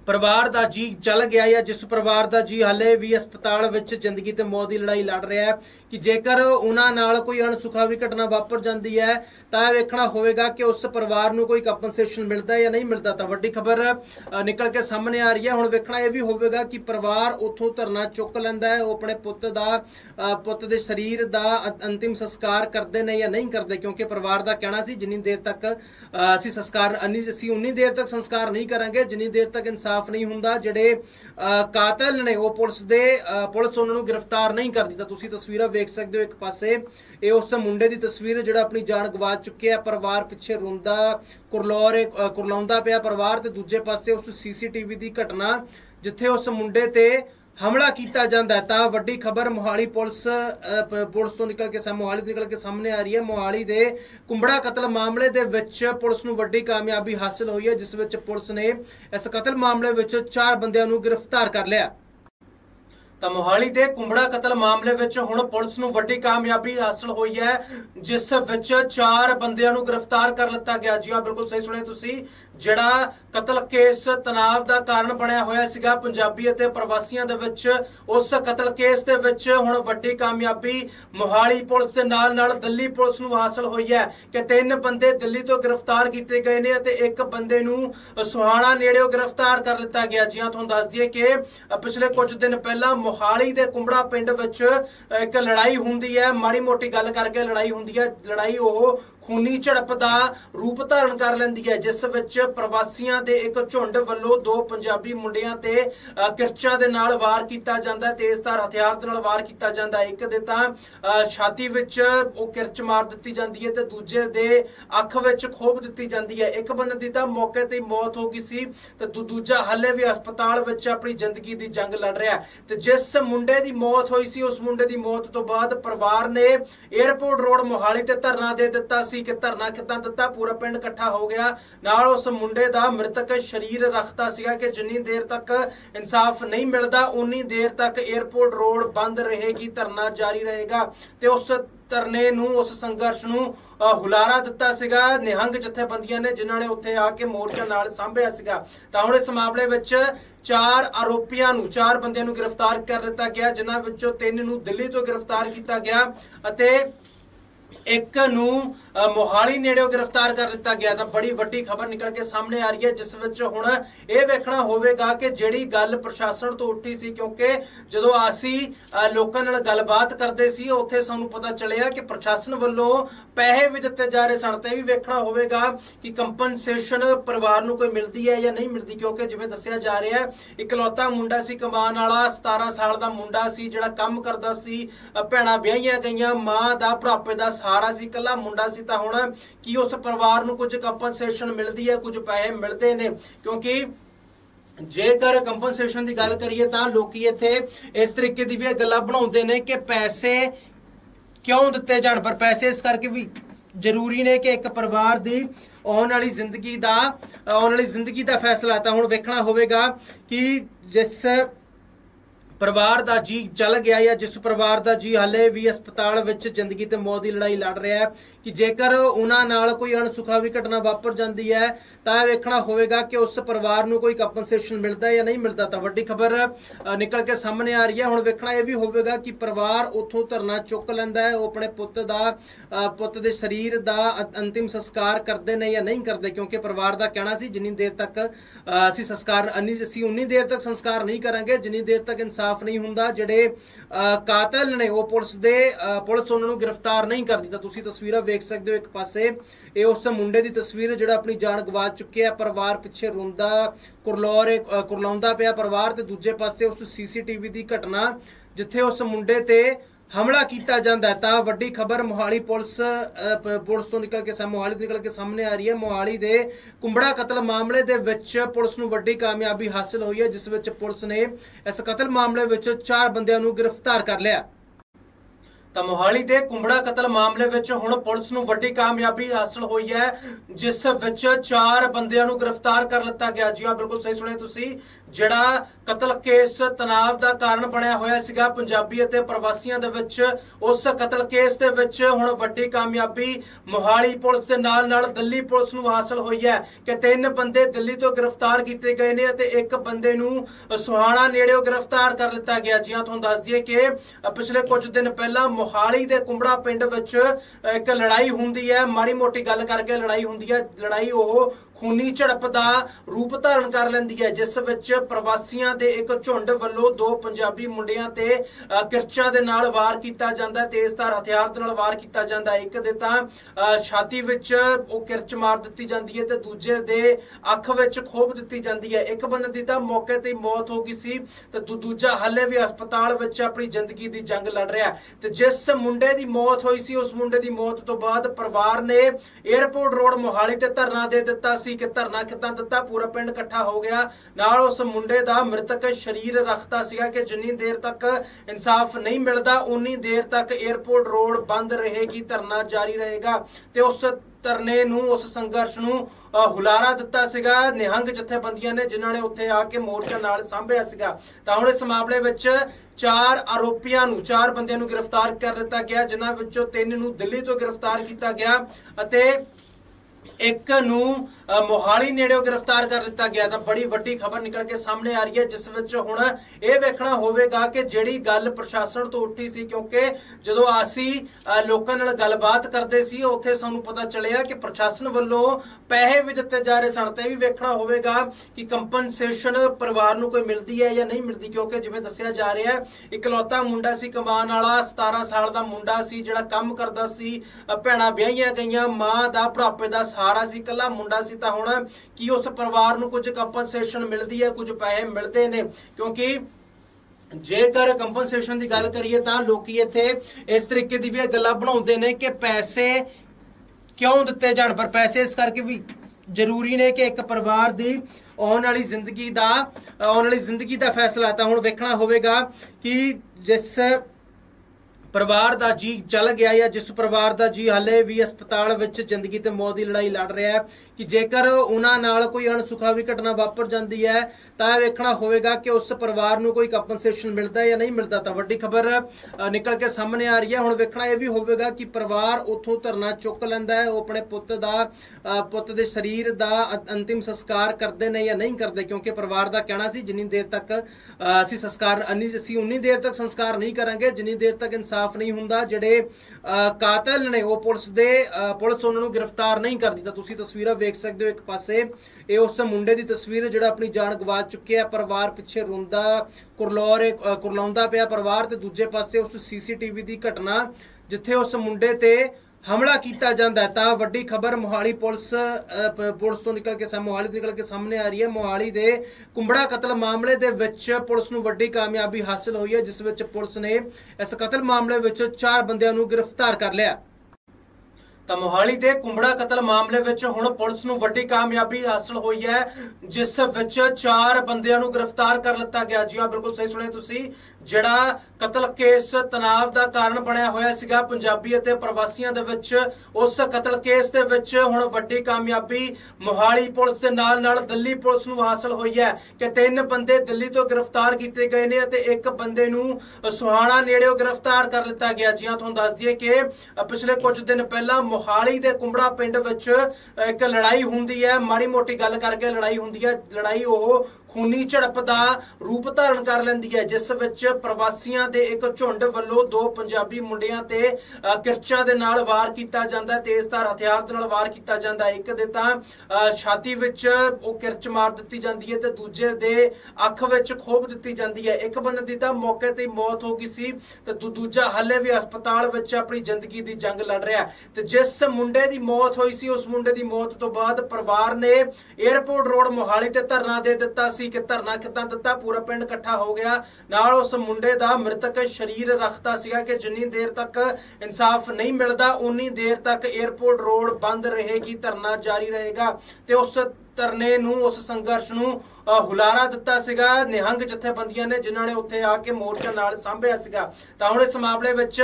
ਪਰਿਵਾਰ ਦਾ ਜੀ ਚੱਲ ਗਿਆ ਜਾਂ ਜਿਸ ਪਰਿਵਾਰ ਦਾ ਜੀ ਹਾਲੇ ਵੀ ਹਸਪਤਾਲ ਵਿੱਚ ਜ਼ਿੰਦਗੀ ਤੇ ਮੌਤ ਦੀ ਲੜਾਈ ਲੜ ਰਿਹਾ ਹੈ ਕਿ ਜੇਕਰ ਉਹਨਾਂ ਨਾਲ ਕੋਈ ਅਣਸੁਖਾਵੀ ਘਟਨਾ ਵਾਪਰ ਜਾਂਦੀ ਹੈ ਤਾਂ ਇਹ ਵੇਖਣਾ ਹੋਵੇਗਾ ਕਿ ਉਸ ਪਰਿਵਾਰ ਨੂੰ ਕੋਈ ਕੰਪਨਸੇਸ਼ਨ ਮਿਲਦਾ ਹੈ ਜਾਂ ਨਹੀਂ ਮਿਲਦਾ। ਤਾਂ ਵੱਡੀ ਖਬਰ ਨਿਕਲ ਕੇ ਸਾਹਮਣੇ ਆ ਰਹੀ ਹੈ। ਹੁਣ ਵੇਖਣਾ ਇਹ ਵੀ ਹੋਵੇਗਾ ਕਿ ਪਰਿਵਾਰ ਉੱਥੋਂ ਧਰਨਾ ਚੁੱਕ ਲੈਂਦਾ ਹੈ। ਉਹ ਆਪਣੇ ਪੁੱਤ ਦਾ ਪੁੱਤ ਦੇ ਸਰੀਰ ਦਾ ਅੰਤਿਮ ਸੰਸਕਾਰ ਕਰਦੇ ਨੇ ਜਾਂ ਨਹੀਂ ਕਰਦੇ ਕਿਉਂਕਿ ਪਰਿਵਾਰ ਦਾ ਕਹਿਣਾ ਸੀ ਜਿੰਨੀ ਦੇਰ ਤੱਕ ਅ, ਅਸੀਂ ਸੰਸਕਾਰ ਅਸੀਂ ਉਨੀ ਦੇਰ ਤੱਕ ਸੰਸਕਾਰ ਨਹੀਂ ਕਰਾਂਗੇ ਜਿੰਨੀ ਦੇਰ ਤੱਕ ਇਨਸਾਫ ਨਹੀਂ ਹੁੰਦਾ ਜਿਹੜੇ ਅ, ਕਾਤਲ ਨੇ ਉਹ ਪੁਲਿਸ ਦੇ ਅ, ਪੁਲਿਸ ਉਹਨਾਂ ਨੂੰ ਗ੍ਰਿਫਤਾਰ ਨਹੀਂ ਕਰਦੀ। ਤਾਂ ਤੁਸੀਂ ਤਸਵੀਰਾਂ ਵੇਖ ਸਕਦੇ ਹੋ ਇੱਕ ਪਾਸੇ। ਇਹ ਉਸ ਮੁੰਡੇ ਦੀ ਤਸਵੀਰ ਹੈ, ਜਿਹੜਾ ਆਪਣੀ ਜਾਨ ਗਵਾ ਚੁੱਕਿਆ ਪਰਿਵਾਰ ਪਿੱਛੇ ਰੋਂਦਾ, ਕੁਰਲੌਰ ਕੁਰਲਾਉਂਦਾ ਪਿਆ ਪਰਿਵਾਰ ਤੇ ਦੂਜੇ ਪਾਸੇ ਉਸ ਸੀਸੀਟੀਵੀ ਦੀ ਘਟਨਾ, ਜਿੱਥੇ ਉਸ ਮੁੰਡੇ ਤੇ ਹਮਲਾ ਕੀਤਾ ਜਾਂਦਾ ਤਾਂ ਵੱਡੀ ਖਬਰ ਮੋਹਾਲੀ ਪੁਲਿਸ ਪੁਲਿਸ ਤੋਂ ਨਿਕਲ ਕੇ ਮੋਹਾਲੀ ਤੋਂ ਨਿਕਲ ਕੇ ਸਾਹਮਣੇ ਆ ਰਹੀ ਹੈ। ਮੋਹਾਲੀ ਦੇ ਕੁੰਬੜਾ ਕਤਲ ਮਾਮਲੇ ਦੇ ਵਿੱਚ ਪੁਲਿਸ ਨੂੰ ਵੱਡੀ ਕਾਮਯਾਬੀ ਹਾਸਲ ਹੋਈ ਹੈ, ਜਿਸ ਵਿੱਚ ਪੁਲਿਸ ਨੇ ਇਸ ਕਤਲ ਮਾਮਲੇ ਵਿੱਚ ਚਾਰ ਬੰਦਿਆਂ ਨੂੰ ਗ੍ਰਿਫਤਾਰ ਕਰ ਲਿਆ। ਤਾਂ ਮੋਹਾਲੀ ਦੇ ਕੁੰਬੜਾ ਕਤਲ ਮਾਮਲੇ ਵਿੱਚ ਹੁਣ ਪੁਲਿਸ ਨੂੰ ਵੱਡੀ ਕਾਮਯਾਬੀ ਹਾਸਲ ਹੋਈ ਹੈ, ਜਿਸ ਵਿੱਚ ਚਾਰ ਬੰਦਿਆਂ ਨੂੰ ਗ੍ਰਿਫਤਾਰ ਕਰ ਲਿੱਤਾ ਗਿਆ। ਜੀ ਹਾਂ, ਬਿਲਕੁਲ ਸਹੀ ਸੁਣਿਆ ਤੁਸੀਂ। ਜਿਹੜਾ ਕਤਲ ਕੇਸ ਤਣਾਅ ਦਾ ਕਾਰਨ ਬਣਿਆ ਹੋਇਆ ਸੀਗਾ ਪੰਜਾਬੀ ਅਤੇ ਪ੍ਰਵਾਸੀਆਂ ਦੇ ਵਿੱਚ, ਉਸ ਕਤਲ ਕੇਸ ਦੇ ਵਿੱਚ ਹੁਣ ਵੱਡੀ ਕਾਮਯਾਬੀ ਮੋਹਾਲੀ ਪੁਲਿਸ ਦੇ ਨਾਲ ਨਾਲ ਦਿੱਲੀ ਪੁਲਿਸ ਨੂੰ ਹਾਸਲ ਹੋਈ ਹੈ ਕਿ ਤਿੰਨ ਬੰਦੇ ਦਿੱਲੀ ਤੋਂ ਗ੍ਰਿਫਤਾਰ ਕੀਤੇ ਗਏ ਨੇ ਅਤੇ ਇੱਕ ਬੰਦੇ ਨੂੰ ਸੁਹਾਣਾ ਨੇੜਿਓਂ ਗ੍ਰਿਫਤਾਰ ਕਰ ਲਿੱਤਾ ਗਿਆ। ਜੀ ਹਾਂ, ਤੁਹਾਨੂੰ ਦੱਸ ਦਈਏ ਕਿ ਪਿਛਲੇ ਕੁਝ ਦਿਨ ਪਹਿਲਾਂ ਮੋਹਾਲੀ ਦੇ ਕੁੰਬੜਾ ਪਿੰਡ ਵਿੱਚ ਇੱਕ ਲੜਾਈ ਹੁੰਦੀ ਹੈ। ਮਾੜੀ ਮੋਟੀ ਗੱਲ ਕਰਕੇ ਲੜਾਈ ਹੁੰਦੀ ਹੈ। ਲੜਾਈ ਉਹ ਖੂਨੀ ਝੜਪ ਦਾ ਰੂਪ ਧਾਰਨ ਕਰ ਲੈਂਦੀ ਹੈ, ਜਿਸ ਵਿੱਚ ਪ੍ਰਵਾਸੀਆਂ ਦੇ ਇੱਕ ਝੁੰਡ ਵੱਲੋਂ ਦੋ ਪੰਜਾਬੀ ਮੁੰਡਿਆਂ ਤੇ ਕਿਰਚਾਂ ਦੇ ਨਾਲ ਵਾਰ ਕੀਤਾ ਜਾਂਦਾ ਹੈ, ਤੇਜ਼ਧਾਰ ਹਥਿਆਰ ਦੇ ਨਾਲ ਵਾਰ ਕੀਤਾ ਜਾਂਦਾ ਇੱਕ ਦੇ ਤਾਂ ਛਾਤੀ ਵਿੱਚ ਉਹ ਕਿਰਚ ਮਾਰ ਦਿੱਤੀ ਜਾਂਦੀ ਹੈ ਤੇ ਦੂਜੇ ਦੇ ਅੱਖ ਵਿੱਚ ਖੋਪ ਦਿੱਤੀ ਜਾਂਦੀ ਹੈ। ਇੱਕ ਬੰਦੇ ਦੀ ਤਾਂ ਮੌਕੇ ਤੇ ਮੌਤ ਹੋ ਗਈ ਸੀ ਤੇ ਦੂ- ਦੂਜਾ ਹੱਲੇ ਵੀ ਹਸਪਤਾਲ ਵਿੱਚ ਆਪਣੀ ਜ਼ਿੰਦਗੀ ਦੀ ਜੰਗ ਲੜ ਰਿਹਾ ਤੇ ਜਿਸ ਮੁੰਡੇ ਦੀ ਮੌਤ ਹੋਈ ਸੀ, ਉਸ ਮੁੰਡੇ ਦੀ ਮੌਤ ਤੋਂ ਬਾਅਦ ਪਰਿਵਾਰ ਨੇ 에ਅਰਪੋਰਟ ਰੋਡ ਮੋਹਾਲੀ ਤੇ ਧਰਨਾ ਦੇ ਦਿੱਤਾ ਸੀ ਕਿ ਧਰਨਾ ਕਿੱਦਾਂ ਦਿੱਤਾ, ਪੂਰਾ ਪਿੰਡ ਇਕੱਠਾ ਹੋ ਗਿਆ। ਨਾਲ ਉਸ ਮੁੰਡੇ ਦਾ ਮ੍ਰਿਤਕ ਸਰੀਰ ਰੱਖਤਾ ਸੀਗਾ ਕਿ ਜਿੰਨੀ ਦੇਰ ਤੱਕ ਇਨਸਾਫ ਨਹੀਂ ਮਿਲਦਾ ਉਨੀ ਦੇਰ ਤੱਕ 에ਅਰਪੋਰਟ ਰੋਡ ਬੰਦ ਰਹੇਗੀ, ਧਰਨਾ ਜਾਰੀ ਰਹੇਗਾ। ਤੇ ਉਸ ਧਰਨੇ ਨੂੰ, ਉਸ ਸੰਘਰਸ਼ ਨੂੰ ਹੁਲਾਰਾ ਦਿੱਤਾ ਸੀਗਾ। ਨਿਹੰਗ ਜਥੇਬੰਦੀਆਂ ਨੇ, ਜਿਨ੍ਹਾਂ ਨੇ ਉੱਥੇ ਆ ਕੇ ਮੋਰਚਾ ਨਾਲ ਸਾਂਭਿਆ ਸੀਗਾ। ਤਾਂ ਹੁਣ ਇਸ ਮਾਮਲੇ ਵਿੱਚ ਚਾਰ ਆਰੋਪੀਆਂ ਨੂੰ, ਚਾਰ ਬੰਦਿਆਂ ਨੂੰ ਗ੍ਰਿਫਤਾਰ ਕਰ ਲਿੱਤਾ ਗਿਆ, ਜਿਨ੍ਹਾਂ ਵਿੱਚੋਂ ਤਿੰਨ ਨੂੰ ਦਿੱਲੀ ਤੋਂ ਗ੍ਰਿਫਤਾਰ ਕੀਤਾ ਗਿਆ ਅਤੇ ਇੱਕ ਨੂੰ ਮੋਹਾਲੀ ਨੇੜਿਓਂ ਗ੍ਰਿਫਤਾਰ ਕਰ ਲਿੱਤਾ ਗਿਆ ਤਾਂ ਬੜੀ ਵੱਡੀ ਖਬਰ ਨਿਕਲ ਕੇ ਸਾਹਮਣੇ ਆ ਰਹੀ ਹੈ ਜਿਸ ਵਿੱਚ ਹੁਣ ਇਹ ਵੇਖਣਾ ਹੋਵੇਗਾ ਕਿ ਜਿਹੜੀ ਗੱਲ ਪ੍ਰਸ਼ਾਸਨ ਤੋਂ ਉੱਠੀ ਸੀ ਕਿਉਂਕਿ ਜਦੋਂ ਅਸੀਂ ਲੋਕਾਂ ਨਾਲ ਗੱਲਬਾਤ ਕਰਦੇ ਸੀ ਉੱਥੇ ਸਾਨੂੰ ਪਤਾ ਚੱਲਿਆ ਕਿ ਪ੍ਰਸ਼ਾਸਨ ਵੱਲੋਂ ਪੈਸੇ ਵੀ ਦਿੱਤੇ ਜਾ ਰਹੇ ਸਨ ਤੇ ਇਹ ਵੀ ਵੇਖਣਾ ਹੋਵੇਗਾ ਕਿ ਕੰਪਨਸੇਸ਼ਨ ਪਰਿਵਾਰ ਨੂੰ ਕੋਈ ਮਿਲਦੀ ਹੈ ਜਾਂ ਨਹੀਂ ਮਿਲਦੀ ਕਿਉਂਕਿ ਜਿਵੇਂ ਦੱਸਿਆ ਜਾ ਰਿਹਾ ਹੈ ਇਕਲੌਤਾ ਮੁੰਡਾ ਸੀ ਕਮਾਨ ਵਾਲਾ 17 ਸਾਲ ਦਾ ਮੁੰਡਾ ਸੀ ਜਿਹੜਾ ਕੰਮ ਕਰਦਾ ਸੀ ਅ, ਭੈਣਾਂ ਵਿਆਹੀਆਂ ਗਈਆਂ ਮਾਂ ਦਾ ਭਰਾਪੇ ਦਾ ਸਹਾਰਾ ਸੀ ਇਕੱਲਾ ਮੁੰਡਾ ਸੀ ਤਾਂ ਹੁਣ ਕੀ ਉਸ ਪਰਿਵਾਰ ਨੂੰ ਕੁਝ ਕੰਪਨਸੇਸ਼ਨ ਮਿਲਦੀ ਹੈ, ਕੁਝ ਪੈਸੇ ਮਿਲਦੇ ਨੇ? ਕਿਉਂਕਿ ਜੇਕਰ ਕੰਪਨਸੇਸ਼ਨ ਦੀ ਗੱਲ ਕਰੀਏ ਤਾਂ ਲੋਕੀ ਇੱਥੇ ਇਸ ਤਰੀਕੇ ਦੀ ਵੀ ਗੱਲਾਂ ਬਣਾਉਂਦੇ ਨੇ ਕਿ ਪੈਸੇ ਕਿਉਂ ਦਿੱਤੇ ਜਾਣ? ਪਰ ਪੈਸੇ ਇਸ ਕਰਕੇ ਵੀ ਜ਼ਰੂਰੀ ਨੇ ਕਿ ਇੱਕ ਪਰਿਵਾਰ ਦੀ ਆਉਣ ਵਾਲੀ ਜ਼ਿੰਦਗੀ ਦਾ, ਆਉਣ ਵਾਲੀ ਜ਼ਿੰਦਗੀ ਦਾ ਫੈਸਲਾ ਤਾਂ ਹੁਣ ਵੇਖਣਾ ਹੋਵੇਗਾ ਕਿ ਜਿਸ ਪਰਿਵਾਰ ਦਾ ਜੀ ਚੱਲ ਗਿਆ ਜਾਂ ਜਿਸ ਪਰਿਵਾਰ ਦਾ ਜੀ ਹਾਲੇ ਵੀ ਹਸਪਤਾਲ ਵਿੱਚ ਜ਼ਿੰਦਗੀ ਤੇ ਮੌਤ ਦੀ ਲੜਾਈ ਲੜ ਰਿਹਾ ਹੈ ਕਿ ਜੇਕਰ ਉਹਨਾਂ ਨਾਲ ਕੋਈ ਅਣਸੁਖਾਵੀ ਘਟਨਾ ਵਾਪਰ ਜਾਂਦੀ ਹੈ ਤਾਂ ਇਹ ਵੇਖਣਾ ਹੋਵੇਗਾ ਕਿ ਉਸ ਪਰਿਵਾਰ ਨੂੰ ਕੋਈ ਕੰਪਨਸੇਸ਼ਨ ਮਿਲਦਾ ਹੈ ਜਾਂ ਨਹੀਂ ਮਿਲਦਾ। ਤਾਂ ਵੱਡੀ ਖਬਰ ਨਿਕਲ ਕੇ ਸਾਹਮਣੇ ਆ ਰਹੀ ਹੈ। ਹੁਣ ਵੇਖਣਾ ਇਹ ਵੀ ਹੋਵੇਗਾ ਕਿ ਪਰਿਵਾਰ ਉੱਥੋਂ ਧਰਨਾ ਚੁੱਕ ਲੈਂਦਾ ਹੈ। ਉਹ ਆਪਣੇ ਪੁੱਤ ਦਾ ਪੁੱਤ ਦੇ ਸਰੀਰ ਦਾ ਅੰਤਿਮ ਸੰਸਕਾਰ ਕਰਦੇ ਨੇ ਜਾਂ ਨਹੀਂ ਕਰਦੇ ਕਿਉਂਕਿ ਪਰਿਵਾਰ ਦਾ ਕਹਿਣਾ ਸੀ ਜਿੰਨੀ ਦੇਰ ਤੱਕ ਅਸੀਂ ਸੰਸਕਾਰ ਅਸੀਂ ਉਨੀ ਦੇਰ ਤੱਕ ਸੰਸਕਾਰ ਨਹੀਂ ਕਰਾਂਗੇ ਜਿੰਨੀ ਦੇਰ ਤੱਕ ਇਨਸਾਫ ਨਹੀਂ ਹੁੰਦਾ ਜਿਹੜੇ ਅ, ਕਾਤਲ ਨੇ ਉਹ ਪੁਲਿਸ ਦੇ ਅ, ਪੁਲਿਸ ਉਹਨਾਂ ਨੂੰ ਗ੍ਰਿਫਤਾਰ ਨਹੀਂ ਕਰਦੀ। ਤਾਂ ਤੁਸੀਂ ਤਸਵੀਰਾਂ ਵੇਖ ਸਕਦੇ ਹੋ ਇੱਕ ਪਾਸੇ। ਇਹ ਉਸ ਮੁੰਡੇ ਦੀ ਤਸਵੀਰ ਹੈ, ਜਿਹੜਾ ਆਪਣੀ ਜਾਨ ਗਵਾ ਚੁੱਕਿਆ ਪਰਿਵਾਰ ਪਿੱਛੇ ਰੋਂਦਾ, ਕੁਰਲੌਰ ਕੁਰਲਾਉਂਦਾ ਪਿਆ ਪਰਿਵਾਰ ਤੇ ਦੂਜੇ ਪਾਸੇ ਉਸ ਸੀਸੀਟੀਵੀ ਦੀ ਘਟਨਾ, ਜਿੱਥੇ ਉਸ ਮੁੰਡੇ ਤੇ ਹਮਲਾ ਕੀਤਾ ਜਾਂਦਾ ਤਾਂ ਵੱਡੀ ਖਬਰ ਮੋਹਾਲੀ ਪੁਲਿਸ ਪੁਲਿਸ ਤੋਂ ਨਿਕਲ ਕੇ ਮੋਹਾਲੀ ਤੋਂ ਨਿਕਲ ਕੇ ਸਾਹਮਣੇ ਆ ਰਹੀ ਹੈ। ਮੋਹਾਲੀ ਦੇ ਕੁੰਬੜਾ ਕਤਲ ਮਾਮਲੇ ਦੇ ਵਿੱਚ ਪੁਲਿਸ ਨੂੰ ਵੱਡੀ ਕਾਮਯਾਬੀ ਹਾਸਲ ਹੋਈ ਹੈ, ਜਿਸ ਵਿੱਚ ਪੁਲਿਸ ਨੇ ਇਸ ਕਤਲ ਮਾਮਲੇ ਵਿੱਚ ਚਾਰ ਬੰਦਿਆਂ ਨੂੰ ਗ੍ਰਿਫਤਾਰ ਕਰ ਲਿਆ। ਤਾਂ ਮੋਹਾਲੀ ਦੇ ਕੁੰਬੜਾ ਕਤਲ ਮਾਮਲੇ ਵਿੱਚ ਹੁਣ ਪੁਲਿਸ ਨੂੰ ਵੱਡੀ ਕਾਮਯਾਬੀ ਹਾਸਲ ਹੋਈ ਹੈ, ਜਿਸ ਵਿੱਚ ਚਾਰ ਬੰਦਿਆਂ ਨੂੰ ਗ੍ਰਿਫਤਾਰ ਕਰ ਲਿੱਤਾ ਗਿਆ। ਜੀ ਹਾਂ, ਬਿਲਕੁਲ ਸਹੀ ਸੁਣਿਆ ਤੁਸੀਂ। ਜਿਹੜਾ ਕਤਲ ਕੇਸ ਤਣਾਅ ਦਾ ਕਾਰਨ ਬਣਿਆ ਹੋਇਆ ਸੀਗਾ ਪੰਜਾਬੀ ਅਤੇ ਪ੍ਰਵਾਸੀਆਂ ਦੇ ਵਿੱਚ, ਉਸ ਕਤਲ ਕੇਸ ਦੇ ਵਿੱਚ ਹੁਣ ਵੱਡੀ ਕਾਮਯਾਬੀ ਮੋਹਾਲੀ ਪੁਲਿਸ ਦੇ ਨਾਲ ਨਾਲ ਦਿੱਲੀ ਪੁਲਿਸ ਨੂੰ ਹਾਸਲ ਹੋਈ ਹੈ ਕਿ ਤਿੰਨ ਬੰਦੇ ਦਿੱਲੀ ਤੋਂ ਗ੍ਰਿਫਤਾਰ ਕੀਤੇ ਗਏ ਨੇ ਅਤੇ ਇੱਕ ਬੰਦੇ ਨੂੰ ਸੁਹਾਣਾ ਨੇੜਿਓਂ ਗ੍ਰਿਫਤਾਰ ਕਰ ਲਿੱਤਾ ਗਿਆ। ਜੀ ਹਾਂ, ਤੁਹਾਨੂੰ ਦੱਸ ਦਈਏ ਕਿ ਪਿਛਲੇ ਕੁਝ ਦਿਨ ਪਹਿਲਾਂ ਮੋਹਾਲੀ ਦੇ ਕੁੰਬੜਾ ਪਿੰਡ ਵਿੱਚ ਇੱਕ ਲੜਾਈ ਹੁੰਦੀ ਹੈ। ਮਾੜੀ ਮੋਟੀ ਗੱਲ ਕਰਕੇ ਲੜਾਈ ਹੁੰਦੀ ਹੈ। ਲੜਾਈ ਉਹ ਖੂਨੀ ਝੜਪ ਦਾ ਰੂਪ ਧਾਰਨ ਕਰ ਲੈਂਦੀ ਹੈ ਜਿਸ ਵਿੱਚ ਪ੍ਰਵਾਸੀਆਂ ਦੇ ਇੱਕ ਝੁੰਡ ਵੱਲੋਂ ਦੋ ਪੰਜਾਬੀ ਮੁੰਡਿਆਂ ਤੇ ਕਿਰਚਾਂ ਦੇ ਨਾਲ ਵਾਰ ਕੀਤਾ ਜਾਂਦਾ ਹੈ ਤੇਜ਼ਧਾਰ ਹਥਿਆਰ ਦੇ ਨਾਲ ਵਾਰ ਕੀਤਾ ਜਾਂਦਾ ਹੈ। ਇੱਕ ਦੇ ਤਾਂ ਅ, ਛਾਤੀ ਵਿੱਚ ਉਹ ਕਿਰਚ ਮਾਰ ਦਿੱਤੀ ਜਾਂਦੀ ਹੈ ਤੇ ਦੂਜੇ ਦੇ ਅੱਖ ਵਿੱਚ ਖੋਭ ਦਿੱਤੀ ਜਾਂਦੀ ਹੈ। ਇੱਕ ਬੰਦੇ ਦੀ ਤਾਂ ਮੌਕੇ ਤੇ ਮੌਤ ਹੋ ਗਈ ਸੀ ਤੇ ਦੂ- ਦੂਜਾ ਹੱਲੇ ਵੀ ਹਸਪਤਾਲ ਵਿੱਚ ਆਪਣੀ ਜ਼ਿੰਦਗੀ ਦੀ ਜੰਗ ਲੜ ਰਿਹਾ ਤੇ ਜਿਸ ਮੁੰਡੇ ਦੀ ਮੌਤ ਹੋਈ ਸੀ ਉਸ ਮੁੰਡੇ ਦੀ ਮੌਤ ਤੋਂ ਬਾਅਦ ਪਰਿਵਾਰ ਨੇ 에ਅਰਪੋਰਟ ਰੋਡ ਮੋਹਾਲੀ ਤੇ ਧਰਨਾ ਦੇ ਦਿੱਤਾ ਸੀ। ਕਿ ਧਰਨਾ ਕਿੱਦਾਂ ਦਿੱਤਾ, ਪੂਰਾ ਪਿੰਡ ਇਕੱਠਾ ਹੋ ਗਿਆ। ਨਾਲ ਉਸ ਮੁੰਡੇ ਦਾ ਮ੍ਰਿਤਕ ਸਰੀਰ ਰੱਖਤਾ ਸੀਗਾ ਕਿ ਜਿੰਨੀ ਦੇਰ ਤੱਕ ਇਨਸਾਫ ਨਹੀਂ ਮਿਲਦਾ ਉਨੀ ਦੇਰ ਤੱਕ 에ਅਰਪੋਰਟ ਰੋਡ ਬੰਦ ਰਹੇਗੀ, ਧਰਨਾ ਜਾਰੀ ਰਹੇਗਾ। ਤੇ ਉਸ ਧਰਨੇ ਨੂੰ, ਉਸ ਸੰਘਰਸ਼ ਨੂੰ ਹੁਲਾਰਾ ਦਿੱਤਾ ਸੀਗਾ। ਨਿਹੰਗ ਜਥੇਬੰਦੀਆਂ ਨੇ, ਜਿਨ੍ਹਾਂ ਨੇ ਉੱਥੇ ਆ ਕੇ ਮੋਰਚਾ ਨਾਲ ਸਾਂਭਿਆ ਸੀਗਾ। ਤਾਂ ਹੁਣ ਇਸ ਮਾਮਲੇ ਵਿੱਚ ਚਾਰ ਆਰੋਪੀਆਂ ਨੂੰ, ਚਾਰ ਬੰਦਿਆਂ ਨੂੰ ਗ੍ਰਿਫਤਾਰ ਕਰ ਦਿੱਤਾ ਗਿਆ, ਜਿਨ੍ਹਾਂ ਵਿੱਚੋਂ ਤਿੰਨ ਨੂੰ ਦਿੱਲੀ ਤੋਂ ਗ੍ਰਿਫਤਾਰ ਕੀਤਾ ਗਿਆ ਅਤੇ ਇੱਕ ਨੂੰ ਮੋਹਾਲੀ ਨੇੜਿਓ ਗ੍ਰਿਫਤਾਰ ਕਰ ਲਿੱਤਾ ਗਿਆ ਤਾਂ ਬੜੀ ਵੱਡੀ ਖਬਰ ਨਿਕਲ ਕੇ ਸਾਹਮਣੇ ਆ ਰਹੀ ਹੈ ਜਿਸ ਵਿੱਚ ਹੁਣ ਇਹ ਵੇਖਣਾ ਹੋਵੇਗਾ ਕਿ ਜਿਹੜੀ ਗੱਲ ਪ੍ਰਸ਼ਾਸਨ ਤੋਂ ਉੱਠੀ ਸੀ ਕਿਉਂਕਿ ਜਦੋਂ ਅਸੀਂ ਲੋਕਾਂ ਨਾਲ ਗੱਲਬਾਤ ਕਰਦੇ ਸੀ ਉੱਥੇ ਸਾਨੂੰ ਪਤਾ ਚੱਲਿਆ ਕਿ ਪ੍ਰਸ਼ਾਸਨ ਵੱਲੋਂ ਪੈਸੇ ਵੀ ਦਿੱਤੇ ਜਾ ਰਹੇ ਸਨ ਤੇ ਇਹ ਵੀ ਵੇਖਣਾ ਹੋਵੇਗਾ ਕਿ ਕੰਪਨਸੇਸ਼ਨ ਪਰਿਵਾਰ ਨੂੰ ਕੋਈ ਮਿਲਦੀ ਹੈ ਜਾਂ ਨਹੀਂ ਮਿਲਦੀ ਕਿਉਂਕਿ ਜਿਵੇਂ ਦੱਸਿਆ ਜਾ ਰਿਹਾ ਹੈ ਇਕਲੌਤਾ ਮੁੰਡਾ ਸੀ ਕਮਾਉਣ ਵਾਲਾ 17 ਸਾਲ ਦਾ ਮੁੰਡਾ ਸੀ ਜਿਹੜਾ ਕੰਮ ਕਰਦਾ ਸੀ ਅ, ਭੈਣਾਂ ਵਿਆਹੀਆਂ ਗਈਆਂ ਮਾਂ ਦਾ ਬੁਢਾਪੇ ਦਾ ਸਹਾਰਾ ਸੀ ਇਕੱਲਾ ਮੁੰਡਾ ਸੀ ਤਾਂ ਹੁਣ ਕੀ ਉਸ ਪਰਿਵਾਰ ਨੂੰ ਕੁਝ ਕੰਪਨਸੇਸ਼ਨ ਮਿਲਦੀ ਹੈ, ਕੁਝ ਪੈਸੇ ਮਿਲਦੇ ਨੇ। ਕਿਉਂਕਿ ਜੇਕਰ ਕੰਪਨਸੇਸ਼ਨ ਦੀ ਗੱਲ ਕਰੀਏ ਤਾਂ ਲੋਕੀ ਇੱਥੇ ਇਸ ਤਰੀਕੇ ਦੀ ਵੀ ਇਹ ਗੱਲਾਂ ਬਣਾਉਂਦੇ ਨੇ ਕਿ ਪੈਸੇ ਕਿਉਂ ਦਿੱਤੇ ਜਾਣ, ਪਰ ਪੈਸੇ ਇਸ ਕਰਕੇ ਵੀ ਜ਼ਰੂਰੀ ਨੇ ਕਿ ਇੱਕ ਪਰਿਵਾਰ ਦੀ ਆਉਣ ਵਾਲੀ ਜ਼ਿੰਦਗੀ ਦਾ, ਆਉਣ ਵਾਲੀ ਜ਼ਿੰਦਗੀ ਦਾ ਫੈਸਲਾ ਤਾਂ ਹੁਣ ਵੇਖਣਾ ਹੋਵੇਗਾ ਕਿ ਜਿਸ ਪਰਿਵਾਰ ਦਾ ਜੀ ਚੱਲ ਗਿਆ ਜਾਂ ਜਿਸ ਪਰਿਵਾਰ ਦਾ ਜੀ ਹਲੇ ਵੀ ਹਸਪਤਾਲ ਵਿੱਚ ਜ਼ਿੰਦਗੀ ਤੇ ਮੌਤ ਦੀ ਲੜਾਈ ਲੜ ਰਿਹਾ ਹੈ, ਕਿ ਜੇਕਰ ਉਹਨਾਂ ਨਾਲ ਕੋਈ ਅਣਸੁਖਾਵੀ ਘਟਨਾ ਵਾਪਰ ਜਾਂਦੀ ਹੈ, ਤਾਂ ਇਹ ਵੇਖਣਾ ਹੋਵੇਗਾ ਕਿ ਉਸ ਪਰਿਵਾਰ ਨੂੰ ਕੋਈ ਕੰਪਨਸੇਸ਼ਨ ਮਿਲਦਾ ਜਾਂ ਨਹੀਂ ਮਿਲਦਾ। ਤਾਂ ਵੱਡੀ ਖਬਰ ਨਿਕਲ ਕੇ ਸਾਹਮਣੇ ਆ ਰਹੀ ਹੈ। ਹੁਣ ਵੇਖਣਾ ਇਹ ਵੀ ਹੋਵੇਗਾ ਕਿ ਪਰਿਵਾਰ ਉੱਥੋਂ ਧਰਨਾ ਚੁੱਕ ਲੈਂਦਾ ਹੈ। ਉਹ ਆਪਣੇ ਪੁੱਤ ਦਾ ਪੁੱਤ ਦੇ ਸਰੀਰ ਦਾ ਅੰਤਿਮ ਸੰਸਕਾਰ ਕਰਦੇ ਨੇ ਜਾਂ ਨਹੀਂ ਕਰਦੇ, ਕਿਉਂਕਿ ਪਰਿਵਾਰ ਦਾ ਕਹਿਣਾ ਸੀ, ਜਿੰਨੀ ਦੇਰ ਤੱਕ ਅਸੀਂ ਸੰਸਕਾਰ, ਅਸੀਂ ਉਨੀ ਦੇਰ ਤੱਕ ਸੰਸਕਾਰ ਨਹੀਂ ਕਰਾਂਗੇ, ਜਿੰਨੀ ਦੇਰ ਤੱਕ ਇਨਸਾਨ ਇਨਸਾਫ ਨਹੀਂ ਹੁੰਦਾ ਜਿਹੜੇ ਕਾਤਲ ਨੇ ਉਹ ਪੁਲਿਸ ਦੇ ਪੁਲਿਸ ਉਹਨਾਂ ਨੂੰ ਗ੍ਰਿਫਤਾਰ ਨਹੀਂ ਕਰਦੀ। ਤਾਂ ਤੁਸੀਂ ਤਸਵੀਰਾਂ ਵੇਖ ਸਕਦੇ ਹੋ ਇੱਕ ਪਾਸੇ ਇਹ ਉਸ ਮੁੰਡੇ ਦੀ ਤਸਵੀਰ ਜਿਹੜਾ ਆਪਣੀ ਜਾਨ ਗਵਾ ਚੁੱਕਿਆ ਪਰਿਵਾਰ ਪਿੱਛੇ ਰੋਂਦਾ ਕੁਰਲੌਰ ਅ, ਕੁਰਲਾਉਂਦਾ ਪਿਆ ਪਰਿਵਾਰ ਤੇ ਦੂਜੇ ਪਾਸੇ ਉਸ ਸੀਸੀਟੀਵੀ ਦੀ ਘਟਨਾ ਜਿੱਥੇ ਉਸ ਮੁੰਡੇ ਤੇ ਹਮਲਾ ਕੀਤਾ ਜਾਂਦਾ ਤਾਂ ਵੱਡੀ ਖਬਰ ਮੋਹਾਲੀ ਪੁਲਿਸ ਪੁਲਿਸ ਤੋਂ ਨਿਕਲ ਕੇ ਸਾਹਮਣੇ, ਮੋਹਾਲੀ ਤੋਂ ਨਿਕਲ ਕੇ ਸਾਹਮਣੇ ਆ ਰਹੀ ਹੈ। ਮੋਹਾਲੀ ਦੇ ਕੁੰਬੜਾ ਕਤਲ ਮਾਮਲੇ ਦੇ ਵਿੱਚ ਪੁਲਿਸ ਨੂੰ ਵੱਡੀ ਕਾਮਯਾਬੀ ਹਾਸਲ ਹੋਈ ਹੈ, ਜਿਸ ਵਿੱਚ ਪੁਲਿਸ ਨੇ ਇਸ ਕਤਲ ਮਾਮਲੇ ਵਿੱਚ ਚਾਰ ਬੰਦਿਆਂ ਨੂੰ ਗ੍ਰਿਫਤਾਰ ਕਰ ਲਿਆ। ਤਾਂ ਮੋਹਾਲੀ ਦੇ ਕੁੰਬੜਾ ਕਤਲ ਮਾਮਲੇ ਵਿੱਚ ਹੁਣ ਪੁਲਿਸ ਨੂੰ ਵੱਡੀ ਕਾਮਯਾਬੀ ਹਾਸਲ ਹੋਈ ਹੈ, ਜਿਸ ਵਿੱਚ ਚਾਰ ਬੰਦਿਆਂ ਨੂੰ ਗ੍ਰਿਫਤਾਰ ਕਰ ਲਿੱਤਾ ਗਿਆ। ਜੀ ਹਾਂ, ਬਿਲਕੁਲ ਸਹੀ ਸੁਣਿਆ ਤੁਸੀਂ। ਜਿਹੜਾ ਕਤਲ ਕੇਸ ਤਣਾਅ ਦਾ ਕਾਰਨ ਬਣਿਆ ਹੋਇਆ ਸੀਗਾ ਪੰਜਾਬੀ ਅਤੇ ਪ੍ਰਵਾਸੀਆਂ ਦੇ ਵਿੱਚ, ਉਸ ਕਤਲ ਕੇਸ ਦੇ ਵਿੱਚ ਹੁਣ ਵੱਡੀ ਕਾਮਯਾਬੀ ਮੋਹਾਲੀ ਪੁਲਿਸ ਦੇ ਨਾਲ ਨਾਲ ਦਿੱਲੀ ਪੁਲਿਸ ਨੂੰ ਹਾਸਲ ਹੋਈ ਹੈ ਕਿ ਤਿੰਨ ਬੰਦੇ ਦਿੱਲੀ ਤੋਂ ਗ੍ਰਿਫਤਾਰ ਕੀਤੇ ਗਏ ਨੇ ਅਤੇ ਇੱਕ ਬੰਦੇ ਨੂੰ ਸੁਹਾਣਾ ਨੇੜਿਓਂ ਗ੍ਰਿਫਤਾਰ ਕਰ ਲਿੱਤਾ ਗਿਆ। ਜੀ ਹਾਂ, ਤੁਹਾਨੂੰ ਦੱਸ ਦਈਏ ਕਿ ਪਿਛਲੇ ਕੁਝ ਦਿਨ ਪਹਿਲਾਂ ਮੋਹਾਲੀ ਦੇ ਕੁੰਬੜਾ ਪਿੰਡ ਵਿੱਚ ਇੱਕ ਲੜਾਈ ਹੁੰਦੀ ਹੈ। ਮਾੜੀ ਮੋਟੀ ਗੱਲ ਕਰਕੇ ਲੜਾਈ ਹੁੰਦੀ ਹੈ। ਲੜਾਈ ਉਹ ਖੂਨੀ ਝੜਪ ਦਾ ਰੂਪ ਧਾਰਨ ਕਰ ਲੈਂਦੀ ਹੈ, ਜਿਸ ਵਿੱਚ ਪ੍ਰਵਾਸੀਆਂ ਦੇ ਇੱਕ ਝੁੰਡ ਵੱਲੋਂ ਦੋ ਪੰਜਾਬੀ ਮੁੰਡਿਆਂ ਤੇ ਕਿਰਚਾਂ ਦੇ ਨਾਲ ਵਾਰ ਕੀਤਾ ਜਾਂਦਾ ਹੈ, ਤੇਜ਼ਧਾਰ ਹਥਿਆਰ ਦੇ ਨਾਲ ਵਾਰ ਕੀਤਾ ਜਾਂਦਾ ਹੈ। ਇੱਕ ਦੇ ਤਾਂ ਛਾਤੀ ਵਿੱਚ ਉਹ ਕਿਰਚ ਮਾਰ ਦਿੱਤੀ ਜਾਂਦੀ ਹੈ ਤੇ ਦੂਜੇ ਦੇ ਅੱਖ ਵਿੱਚ ਖੋਭ ਦਿੱਤੀ ਜਾਂਦੀ ਹੈ। ਇੱਕ ਬੰਦੇ ਦੀ ਤਾਂ ਮੌਕੇ ਤੇ ਹੀ ਮੌਤ ਹੋ ਗਈ ਸੀ ਤੇ ਦੂ- ਦੂਜਾ ਹੱਲੇ ਵੀ ਹਸਪਤਾਲ ਵਿੱਚ ਆਪਣੀ ਜ਼ਿੰਦਗੀ ਦੀ ਜੰਗ ਲੜ ਰਿਹਾ ਤੇ ਜਿਸ ਮੁੰਡੇ ਦੀ ਮੌਤ ਹੋਈ ਸੀ, ਉਸ ਮੁੰਡੇ ਦੀ ਮੌਤ ਤੋਂ ਬਾਅਦ ਪਰਿਵਾਰ ਨੇ 에ਅਰਪੋਰਟ ਰੋਡ ਮੋਹਾਲੀ ਤੇ ਧਰਨਾ ਦੇ ਦਿੱਤਾ ਸੀ। ਕਿ ਧਰਨਾ ਕਿੱਦਾਂ ਦਿੱਤਾ, ਪੂਰਾ ਪਿੰਡ ਇਕੱਠਾ ਹੋ ਗਿਆ। ਨਾਲ ਉਸ ਮੁੰਡੇ ਦਾ ਮ੍ਰਿਤਕ ਸਰੀਰ ਰੱਖਤਾ ਸੀਗਾ ਕਿ ਜਿੰਨੀ ਦੇਰ ਤੱਕ ਇਨਸਾਫ ਨਹੀਂ ਮਿਲਦਾ ਉਨੀ ਦੇਰ ਤੱਕ 에ਅਰਪੋਰਟ ਰੋਡ ਬੰਦ ਰਹੇਗੀ, ਧਰਨਾ ਜਾਰੀ ਰਹੇਗਾ। ਤੇ ਉਸ ਧਰਨੇ ਨੂੰ, ਉਸ ਸੰਘਰਸ਼ ਨੂੰ ਹੁਲਾਰਾ ਦਿੱਤਾ ਸੀਗਾ। ਨਿਹੰਗ ਜਥੇਬੰਦੀਆਂ ਨੇ ਜਿਨ੍ਹਾਂ ਨੇ ਉੱਥੇ ਆ ਕੇ ਮੋਰਚਾ ਨਾਲ ਸਾਂਭਿਆ ਸੀਗਾ। ਤਾਂ ਹੁਣ ਇਸ ਮਾਮਲੇ ਵਿੱਚ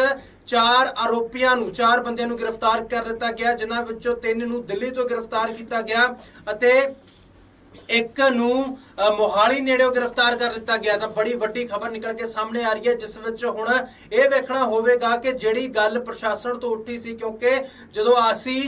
ਚਾਰ ਆਰੋਪੀਆਂ ਨੂੰ, ਚਾਰ ਬੰਦਿਆਂ ਨੂੰ ਗ੍ਰਿਫਤਾਰ ਕਰ ਲਿੱਤਾ ਗਿਆ, ਜਿਨ੍ਹਾਂ ਵਿੱਚੋਂ ਤਿੰਨ ਨੂੰ ਦਿੱਲੀ ਤੋਂ ਗ੍ਰਿਫਤਾਰ ਕੀਤਾ ਗਿਆ ਅਤੇ ਇੱਕ ਨੂੰ ਮੋਹਾਲੀ ਨੇੜਿਓ ਗ੍ਰਿਫਤਾਰ ਕਰ ਦਿੱਤਾ ਗਿਆ ਤਾਂ ਬੜੀ ਵੱਡੀ ਖਬਰ ਨਿਕਲ ਕੇ ਸਾਹਮਣੇ ਆ ਰਹੀ ਹੈ ਜਿਸ ਵਿੱਚ ਹੁਣ ਇਹ ਵੇਖਣਾ ਹੋਵੇਗਾ ਕਿ ਜਿਹੜੀ ਗੱਲ ਪ੍ਰਸ਼ਾਸਨ ਤੋਂ ਉੱਠੀ ਸੀ ਕਿਉਂਕਿ ਜਦੋਂ ਅਸੀਂ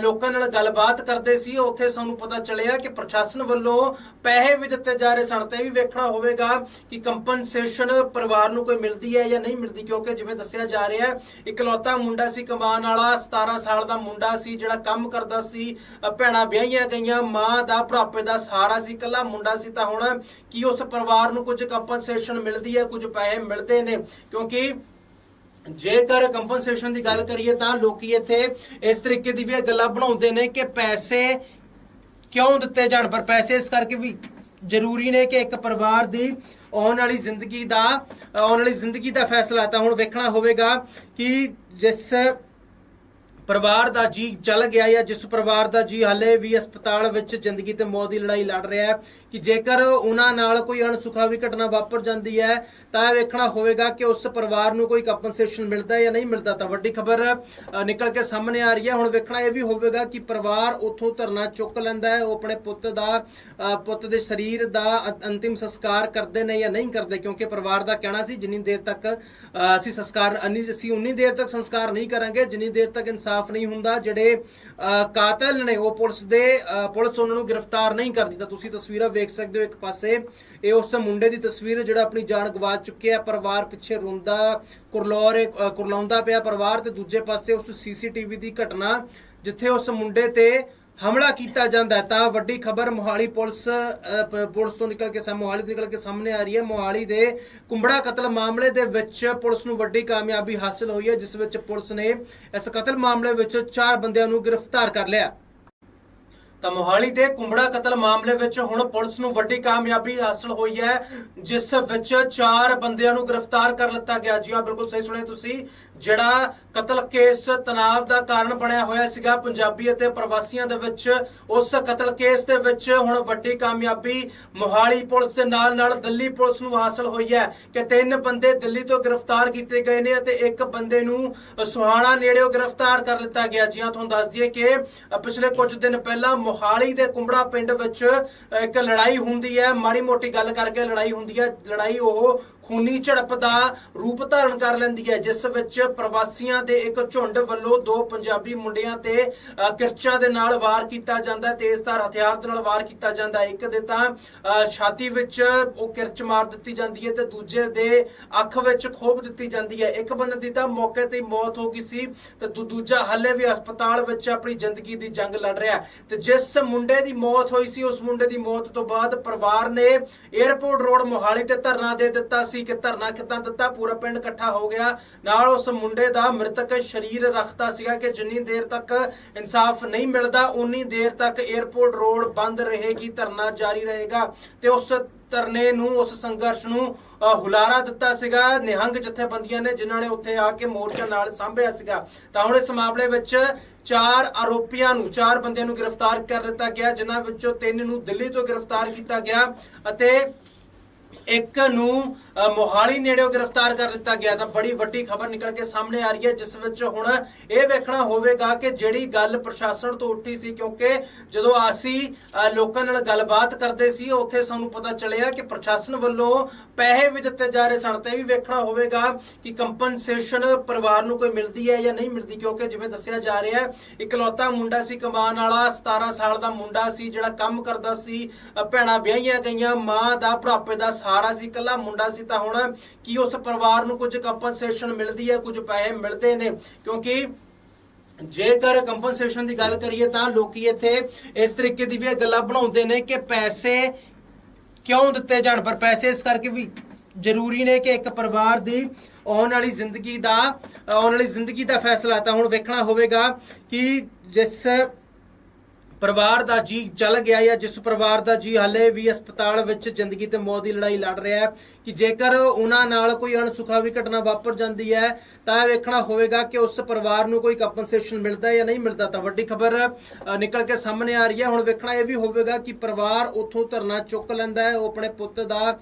ਲੋਕਾਂ ਨਾਲ ਗੱਲਬਾਤ ਕਰਦੇ ਸੀ ਉੱਥੇ ਸਾਨੂੰ ਪਤਾ ਚੱਲਿਆ ਕਿ ਪ੍ਰਸ਼ਾਸਨ ਵੱਲੋਂ ਪੈਸੇ ਵੀ ਦਿੱਤੇ ਜਾ ਰਹੇ ਸਨ ਤੇ ਇਹ ਵੀ ਵੇਖਣਾ ਹੋਵੇਗਾ ਕਿ ਕੰਪਨਸੇਸ਼ਨ ਪਰਿਵਾਰ ਨੂੰ ਕੋਈ ਮਿਲਦੀ ਹੈ ਜਾਂ ਨਹੀਂ ਮਿਲਦੀ ਕਿਉਂਕਿ ਜਿਵੇਂ ਦੱਸਿਆ ਜਾ ਰਿਹਾ ਹੈ ਇਕਲੌਤਾ ਮੁੰਡਾ ਸੀ ਕਮਾਉਣ ਵਾਲਾ 17 ਸਾਲ ਦਾ ਮੁੰਡਾ ਸੀ ਜਿਹੜਾ ਕੰਮ ਕਰਦਾ ਸੀ ਅ, ਭੈਣਾਂ ਵਿਆਹੀਆਂ ਗਈਆਂ ਮਾਂ ਦਾ ਬੁਢਾਪੇ ਦਾ ਸਹਾਰਾ ਸੀ ਇਕੱਲਾ ਮੁੰਡਾ ਸੀ ਤਾਂ ਹੁਣ ਕੀ ਉਸ ਪਰਿਵਾਰ ਨੂੰ ਕੁਝ ਕੰਪਨਸੇਸ਼ਨ ਮਿਲਦੀ ਹੈ, ਕੁਝ ਪੈਸੇ ਮਿਲਦੇ ਨੇ। ਕਿਉਂਕਿ ਜੇਕਰ ਕੰਪਨਸੇਸ਼ਨ ਦੀ ਗੱਲ ਕਰੀਏ ਤਾਂ ਲੋਕੀ ਇੱਥੇ ਇਸ ਤਰੀਕੇ ਦੀ ਵੀ ਗੱਲਾਂ ਬਣਾਉਂਦੇ ਨੇ ਕਿ ਪੈਸੇ ਕਿਉਂ ਦਿੱਤੇ ਜਾਣ, ਪਰ ਪੈਸੇ ਇਸ ਕਰਕੇ ਵੀ ਜ਼ਰੂਰੀ ਨੇ ਕਿ ਇੱਕ ਪਰਿਵਾਰ ਦੀ ਆਉਣ ਵਾਲੀ ਜ਼ਿੰਦਗੀ ਦਾ, ਆਉਣ ਵਾਲੀ ਜ਼ਿੰਦਗੀ ਦਾ ਫੈਸਲਾ ਤਾਂ ਹੁਣ ਵੇਖਣਾ ਹੋਵੇਗਾ ਕਿ ਜਿਸ ਪਰਿਵਾਰ ਦਾ ਜੀ ਚੱਲ ਗਿਆ ਜਾਂ ਜਿਸ ਪਰਿਵਾਰ ਦਾ ਜੀ ਹਾਲੇ ਵੀ ਹਸਪਤਾਲ ਵਿੱਚ ਜ਼ਿੰਦਗੀ ਤੇ ਮੌਤ ਦੀ ਲੜਾਈ ਲੜ ਰਿਹਾ ਹੈ ਕਿ ਜੇਕਰ ਉਹਨਾਂ ਨਾਲ ਕੋਈ ਅਣਸੁਖਾਵੀ ਘਟਨਾ ਵਾਪਰ ਜਾਂਦੀ ਹੈ ਤਾਂ ਇਹ ਵੇਖਣਾ ਹੋਵੇਗਾ ਕਿ ਉਸ ਪਰਿਵਾਰ ਨੂੰ ਕੋਈ ਕੰਪਨਸੇਸ਼ਨ ਮਿਲਦਾ ਹੈ ਜਾਂ ਨਹੀਂ ਮਿਲਦਾ। ਤਾਂ ਵੱਡੀ ਖਬਰ ਨਿਕਲ ਕੇ ਸਾਹਮਣੇ ਆ ਰਹੀ ਹੈ। ਹੁਣ ਵੇਖਣਾ ਇਹ ਵੀ ਹੋਵੇਗਾ ਕਿ ਪਰਿਵਾਰ ਉੱਥੋਂ ਧਰਨਾ ਚੁੱਕ ਲੈਂਦਾ ਹੈ। ਉਹ ਆਪਣੇ ਪੁੱਤ ਦਾ ਪੁੱਤ ਦੇ ਸਰੀਰ ਦਾ ਅੰਤਿਮ ਸੰਸਕਾਰ ਕਰਦੇ ਨੇ ਜਾਂ ਨਹੀਂ ਕਰਦੇ ਕਿਉਂਕਿ ਪਰਿਵਾਰ ਦਾ ਕਹਿਣਾ ਸੀ ਜਿੰਨੀ ਦੇਰ ਤੱਕ ਅ, ਅਸੀਂ ਸੰਸਕਾਰ ਅਸੀਂ ਉਨੀ ਦੇਰ ਤੱਕ ਸੰਸਕਾਰ ਨਹੀਂ ਕਰਾਂਗੇ ਜਿੰਨੀ ਦੇਰ ਤੱਕ ਇਨਸਾਫ ਨਹੀਂ ਹੁੰਦਾ ਜਿਹੜੇ ਅ, ਕਾਤਲ ਨੇ ਉਹ ਪੁਲਿਸ ਦੇ ਅ, ਪੁਲਿਸ ਉਹਨਾਂ ਨੂੰ ਗ੍ਰਿਫਤਾਰ ਨਹੀਂ ਕਰਦੀ। ਤਾਂ ਤੁਸੀਂ ਤਸਵੀਰਾਂ ਵੇਖ ਸਕਦੇ ਹੋ ਇੱਕ ਪਾਸੇ। ਇਹ ਉਸ ਮੁੰਡੇ ਦੀ ਤਸਵੀਰ ਹੈ, ਜਿਹੜਾ ਆਪਣੀ ਜਾਨ ਗਵਾ ਚੁੱਕਿਆ ਪਰਿਵਾਰ ਪਿੱਛੇ ਰੋਂਦਾ, ਕੁਰਲੌਰ ਕੁਰਲਾਉਂਦਾ ਪਿਆ ਪਰਿਵਾਰ ਤੇ ਦੂਜੇ ਪਾਸੇ ਉਸ ਸੀਸੀਟੀਵੀ ਦੀ ਘਟਨਾ, ਜਿੱਥੇ ਉਸ ਮੁੰਡੇ ਤੇ ਹਮਲਾ ਕੀਤਾ ਜਾਂਦਾ ਤਾਂ ਵੱਡੀ ਖਬਰ ਮੋਹਾਲੀ ਪੁਲਿਸ ਪੁਲਿਸ ਤੋਂ ਨਿਕਲ ਕੇ ਮੋਹਾਲੀ ਤੋਂ ਨਿਕਲ ਕੇ ਸਾਹਮਣੇ ਆ ਰਹੀ ਹੈ। ਮੋਹਾਲੀ ਦੇ ਕੁੰਬੜਾ ਕਤਲ ਮਾਮਲੇ ਦੇ ਵਿੱਚ ਪੁਲਿਸ ਨੂੰ ਵੱਡੀ ਕਾਮਯਾਬੀ ਹਾਸਲ ਹੋਈ ਹੈ, ਜਿਸ ਵਿੱਚ ਪੁਲਿਸ ਨੇ ਇਸ ਕਤਲ ਮਾਮਲੇ ਵਿੱਚ ਚਾਰ ਬੰਦਿਆਂ ਨੂੰ ਗ੍ਰਿਫਤਾਰ ਕਰ ਲਿਆ। ਤਾਂ ਮੋਹਾਲੀ ਦੇ ਕੁੰਬੜਾ ਕਤਲ ਮਾਮਲੇ ਵਿੱਚ ਹੁਣ ਪੁਲਿਸ ਨੂੰ ਵੱਡੀ ਕਾਮਯਾਬੀ ਹਾਸਲ ਹੋਈ ਹੈ, ਜਿਸ ਵਿੱਚ ਚਾਰ ਬੰਦਿਆਂ ਨੂੰ ਗ੍ਰਿਫਤਾਰ ਕਰ ਲਿੱਤਾ ਗਿਆ। ਜੀ ਹਾਂ, ਬਿਲਕੁਲ ਸਹੀ ਸੁਣਿਆ ਤੁਸੀਂ। ਜਿਹੜਾ ਕਤਲ ਕੇਸ ਤਣਾਵ ਦਾ ਕਾਰਨ ਬਣਿਆ ਹੋਇਆ ਸੀਗਾ ਪੰਜਾਬੀ ਅਤੇ ਪ੍ਰਵਾਸੀਆਂ ਦੇ ਵਿੱਚ, ਉਸ ਕਤਲ ਕੇਸ ਦੇ ਵਿੱਚ ਹੁਣ ਵੱਡੀ ਕਾਮਯਾਬੀ ਮੋਹਾਲੀ ਪੁਲਿਸ ਦੇ ਨਾਲ ਨਾਲ ਦਿੱਲੀ ਪੁਲਿਸ ਨੂੰ ਹਾਸਲ ਹੋਈ ਹੈ ਕਿ ਤਿੰਨ ਬੰਦੇ ਦਿੱਲੀ ਤੋਂ ਗ੍ਰਿਫਤਾਰ ਕੀਤੇ ਗਏ ਨੇ ਅਤੇ ਇੱਕ ਬੰਦੇ ਨੂੰ ਸੁਹਾਣਾ ਨੇੜਿਓਂ ਗ੍ਰਿਫਤਾਰ ਕਰ ਲਿੱਤਾ ਗਿਆ। ਜੀ ਹਾਂ, ਤੁਹਾਨੂੰ ਦੱਸ ਦਈਏ ਕਿ ਪਿਛਲੇ ਕੁਝ ਦਿਨ ਪਹਿਲਾਂ ਮੋਹਾਲੀ ਦੇ ਕੁੰਬੜਾ ਪਿੰਡ ਵਿੱਚ ਇੱਕ ਲੜਾਈ ਹੁੰਦੀ ਹੈ। ਮਾੜੀ ਮੋਟੀ ਗੱਲ ਕਰਕੇ ਲੜਾਈ ਹੁੰਦੀ ਹੈ। ਲੜਾਈ ਉਹ ਖੂਨੀ ਝੜਪ ਦਾ ਰੂਪ ਧਾਰਨ ਕਰ ਲੈਂਦੀ ਹੈ ਜਿਸ ਵਿੱਚ ਪ੍ਰਵਾਸੀਆਂ ਦੇ ਇੱਕ ਝੁੰਡ ਵੱਲੋਂ ਦੋ ਪੰਜਾਬੀ ਮੁੰਡਿਆਂ ਤੇ ਕਿਰਚਾਂ ਦੇ ਨਾਲ ਵਾਰ ਕੀਤਾ ਜਾਂਦਾ ਹੈ ਤੇਜ਼ਧਾਰ ਹਥਿਆਰ ਦੇ ਨਾਲ ਵਾਰ ਕੀਤਾ ਜਾਂਦਾ ਹੈ। ਇੱਕ ਦੇ ਤਾਂ ਅ, ਛਾਤੀ ਵਿੱਚ ਉਹ ਕਿਰਚ ਮਾਰ ਦਿੱਤੀ ਜਾਂਦੀ ਹੈ ਤੇ ਦੂਜੇ ਦੇ ਅੱਖ ਵਿੱਚ ਖੋਪ ਦਿੱਤੀ ਜਾਂਦੀ ਹੈ। ਇੱਕ ਬੰਦੇ ਦੀ ਤਾਂ ਮੌਕੇ ਤੇ ਹੀ ਮੌਤ ਹੋ ਗਈ ਸੀ ਤੇ ਦੂ- ਦੂਜਾ ਹੱਲੇ ਵੀ ਹਸਪਤਾਲ ਵਿੱਚ ਆਪਣੀ ਜ਼ਿੰਦਗੀ ਦੀ ਜੰਗ ਲੜ ਰਿਹਾ ਤੇ ਜਿਸ ਮੁੰਡੇ ਦੀ ਮੌਤ ਹੋਈ ਸੀ ਉਸ ਮੁੰਡੇ ਦੀ ਮੌਤ ਤੋਂ ਬਾਅਦ ਪਰਿਵਾਰ ਨੇ 에ਅਰਪੋਰਟ ਰੋਡ ਮੋਹਾਲੀ ਤੇ ਧਰਨਾ ਦੇ ਦਿੱਤਾ ਸੀ ਕਿ ਧਰਨਾ ਕਿੱਦਾਂ ਦਿੱਤਾ, ਪੂਰਾ ਪਿੰਡ ਇਕੱਠਾ ਹੋ ਗਿਆ। ਨਾਲ ਉਸ ਮੁੰਡੇ ਦਾ ਮ੍ਰਿਤਕ ਸਰੀਰ ਰੱਖਤਾ ਸੀਗਾ ਕਿ ਜਿੰਨੀ ਦੇਰ ਤੱਕ ਇਨਸਾਫ ਨਹੀਂ ਮਿਲਦਾ ਉਨੀ ਦੇਰ ਤੱਕ 에ਅਰਪੋਰਟ ਰੋਡ ਬੰਦ ਰਹੇਗੀ, ਧਰਨਾ ਜਾਰੀ ਰਹੇਗਾ। ਤੇ ਉਸ ਧਰਨੇ ਨੂੰ, ਉਸ ਸੰਘਰਸ਼ ਨੂੰ ਹੁਲਾਰਾ ਦਿੱਤਾ ਸੀਗਾ। ਨਿਹੰਗ ਜਥੇਬੰਦੀਆਂ ਨੇ, ਜਿਨ੍ਹਾਂ ਨੇ ਉੱਥੇ ਆ ਕੇ ਮੋਰਚਾ ਨਾਲ ਸਾਂਭਿਆ ਸੀਗਾ। ਤਾਂ ਹੁਣ ਇਸ ਮਾਮਲੇ ਵਿੱਚ ਚਾਰ ਆਰੋਪੀਆਂ ਨੂੰ, ਚਾਰ ਬੰਦਿਆਂ ਨੂੰ ਗ੍ਰਿਫਤਾਰ ਕਰ ਲਿੱਤਾ ਗਿਆ, ਜਿਨ੍ਹਾਂ ਵਿੱਚੋਂ ਤਿੰਨ ਨੂੰ ਦਿੱਲੀ ਤੋਂ ਗ੍ਰਿਫਤਾਰ ਕੀਤਾ ਗਿਆ ਅਤੇ ਇੱਕ ਨੂੰ ਮੋਹਾਲੀ ਨੇੜਿਓਂ ਗ੍ਰਿਫਤਾਰ ਕਰ ਲਿੱਤਾ ਗਿਆ ਤਾਂ ਬੜੀ ਵੱਡੀ ਖਬਰ ਨਿਕਲ ਕੇ ਸਾਹਮਣੇ ਆ ਰਹੀ ਹੈ ਜਿਸ ਵਿੱਚ ਹੁਣ ਇਹ ਵੇਖਣਾ ਹੋਵੇਗਾ ਕਿ ਜਿਹੜੀ ਗੱਲ ਪ੍ਰਸ਼ਾਸਨ ਤੋਂ ਉੱਠੀ ਸੀ ਕਿਉਂਕਿ ਜਦੋਂ ਅਸੀਂ ਲੋਕਾਂ ਨਾਲ ਗੱਲਬਾਤ ਕਰਦੇ ਸੀ ਉੱਥੇ ਸਾਨੂੰ ਪਤਾ ਚੱਲਿਆ ਕਿ ਪ੍ਰਸ਼ਾਸਨ ਵੱਲੋਂ ਪੈਸੇ ਵੀ ਦਿੱਤੇ ਜਾ ਰਹੇ ਸਨ ਤੇ ਇਹ ਵੀ ਵੇਖਣਾ ਹੋਵੇਗਾ ਕਿ ਕੰਪਨਸੇਸ਼ਨ ਪਰਿਵਾਰ ਨੂੰ ਕੋਈ ਮਿਲਦੀ ਹੈ ਜਾਂ ਨਹੀਂ ਮਿਲਦੀ ਕਿਉਂਕਿ ਜਿਵੇਂ ਦੱਸਿਆ ਜਾ ਰਿਹਾ ਹੈ ਇਕਲੌਤਾ ਮੁੰਡਾ ਸੀ ਕਮਾਉਣ ਵਾਲਾ 17 ਸਾਲ ਦਾ ਮੁੰਡਾ ਸੀ ਜਿਹੜਾ ਕੰਮ ਕਰਦਾ ਸੀ ਅ, ਭੈਣਾਂ ਵਿਆਹੀਆਂ ਗਈਆਂ ਮਾਂ ਦਾ ਭਰਾਪੇ ਦਾ ਸਹਾਰਾ ਸੀ ਇਕੱਲਾ ਮੁੰਡਾ ਸੀ ਤਾਂ ਹੁਣ ਕੀ ਉਸ ਪਰਿਵਾਰ ਨੂੰ ਕੁਝ ਕੰਪਨਸੇਸ਼ਨ ਮਿਲਦੀ ਹੈ, ਕੁਝ ਪੈਸੇ ਮਿਲਦੇ ਨੇ? ਕਿਉਂਕਿ ਜੇਕਰ ਕੰਪਨਸੇਸ਼ਨ ਦੀ ਗੱਲ ਕਰੀਏ ਤਾਂ ਲੋਕੀ ਇੱਥੇ ਇਸ ਤਰੀਕੇ ਦੀ ਵੀ ਗੱਲਾਂ ਬਣਾਉਂਦੇ ਨੇ ਕਿ ਪੈਸੇ ਕਿਉਂ ਦਿੱਤੇ ਜਾਣ? ਪਰ ਪੈਸੇ ਇਸ ਕਰਕੇ ਵੀ ਜ਼ਰੂਰੀ ਨੇ ਕਿ ਇੱਕ ਪਰਿਵਾਰ ਦੀ ਆਉਣ ਵਾਲੀ ਜ਼ਿੰਦਗੀ ਦਾ, ਆਉਣ ਵਾਲੀ ਜ਼ਿੰਦਗੀ ਦਾ ਫੈਸਲਾ ਤਾਂ ਹੁਣ ਵੇਖਣਾ ਹੋਵੇਗਾ ਕਿ ਜਿਸ ਪਰਿਵਾਰ ਦਾ ਜੀ ਚੱਲ ਗਿਆ ਜਾਂ ਜਿਸ ਪਰਿਵਾਰ ਦਾ ਜੀ ਹਾਲੇ ਵੀ ਹਸਪਤਾਲ ਵਿੱਚ ਜ਼ਿੰਦਗੀ ਤੇ ਮੌਤ ਦੀ ਲੜਾਈ ਲੜ ਰਿਹਾ ਹੈ ਕਿ ਜੇਕਰ ਉਹਨਾਂ ਨਾਲ ਕੋਈ ਅਣਸੁਖਾਵੀ ਘਟਨਾ ਵਾਪਰ ਜਾਂਦੀ ਹੈ ਤਾਂ ਇਹ ਵੇਖਣਾ ਹੋਵੇਗਾ ਕਿ ਉਸ ਪਰਿਵਾਰ ਨੂੰ ਕੋਈ ਕੰਪਨਸੇਸ਼ਨ ਮਿਲਦਾ ਹੈ ਜਾਂ ਨਹੀਂ ਮਿਲਦਾ। ਤਾਂ ਵੱਡੀ ਖਬਰ ਨਿਕਲ ਕੇ ਸਾਹਮਣੇ ਆ ਰਹੀ ਹੈ। ਹੁਣ ਵੇਖਣਾ ਇਹ ਵੀ ਹੋਵੇਗਾ ਕਿ ਪਰਿਵਾਰ ਉੱਥੋਂ ਧਰਨਾ ਚੁੱਕ ਲੈਂਦਾ ਹੈ। ਉਹ ਆਪਣੇ ਪੁੱਤ ਦਾ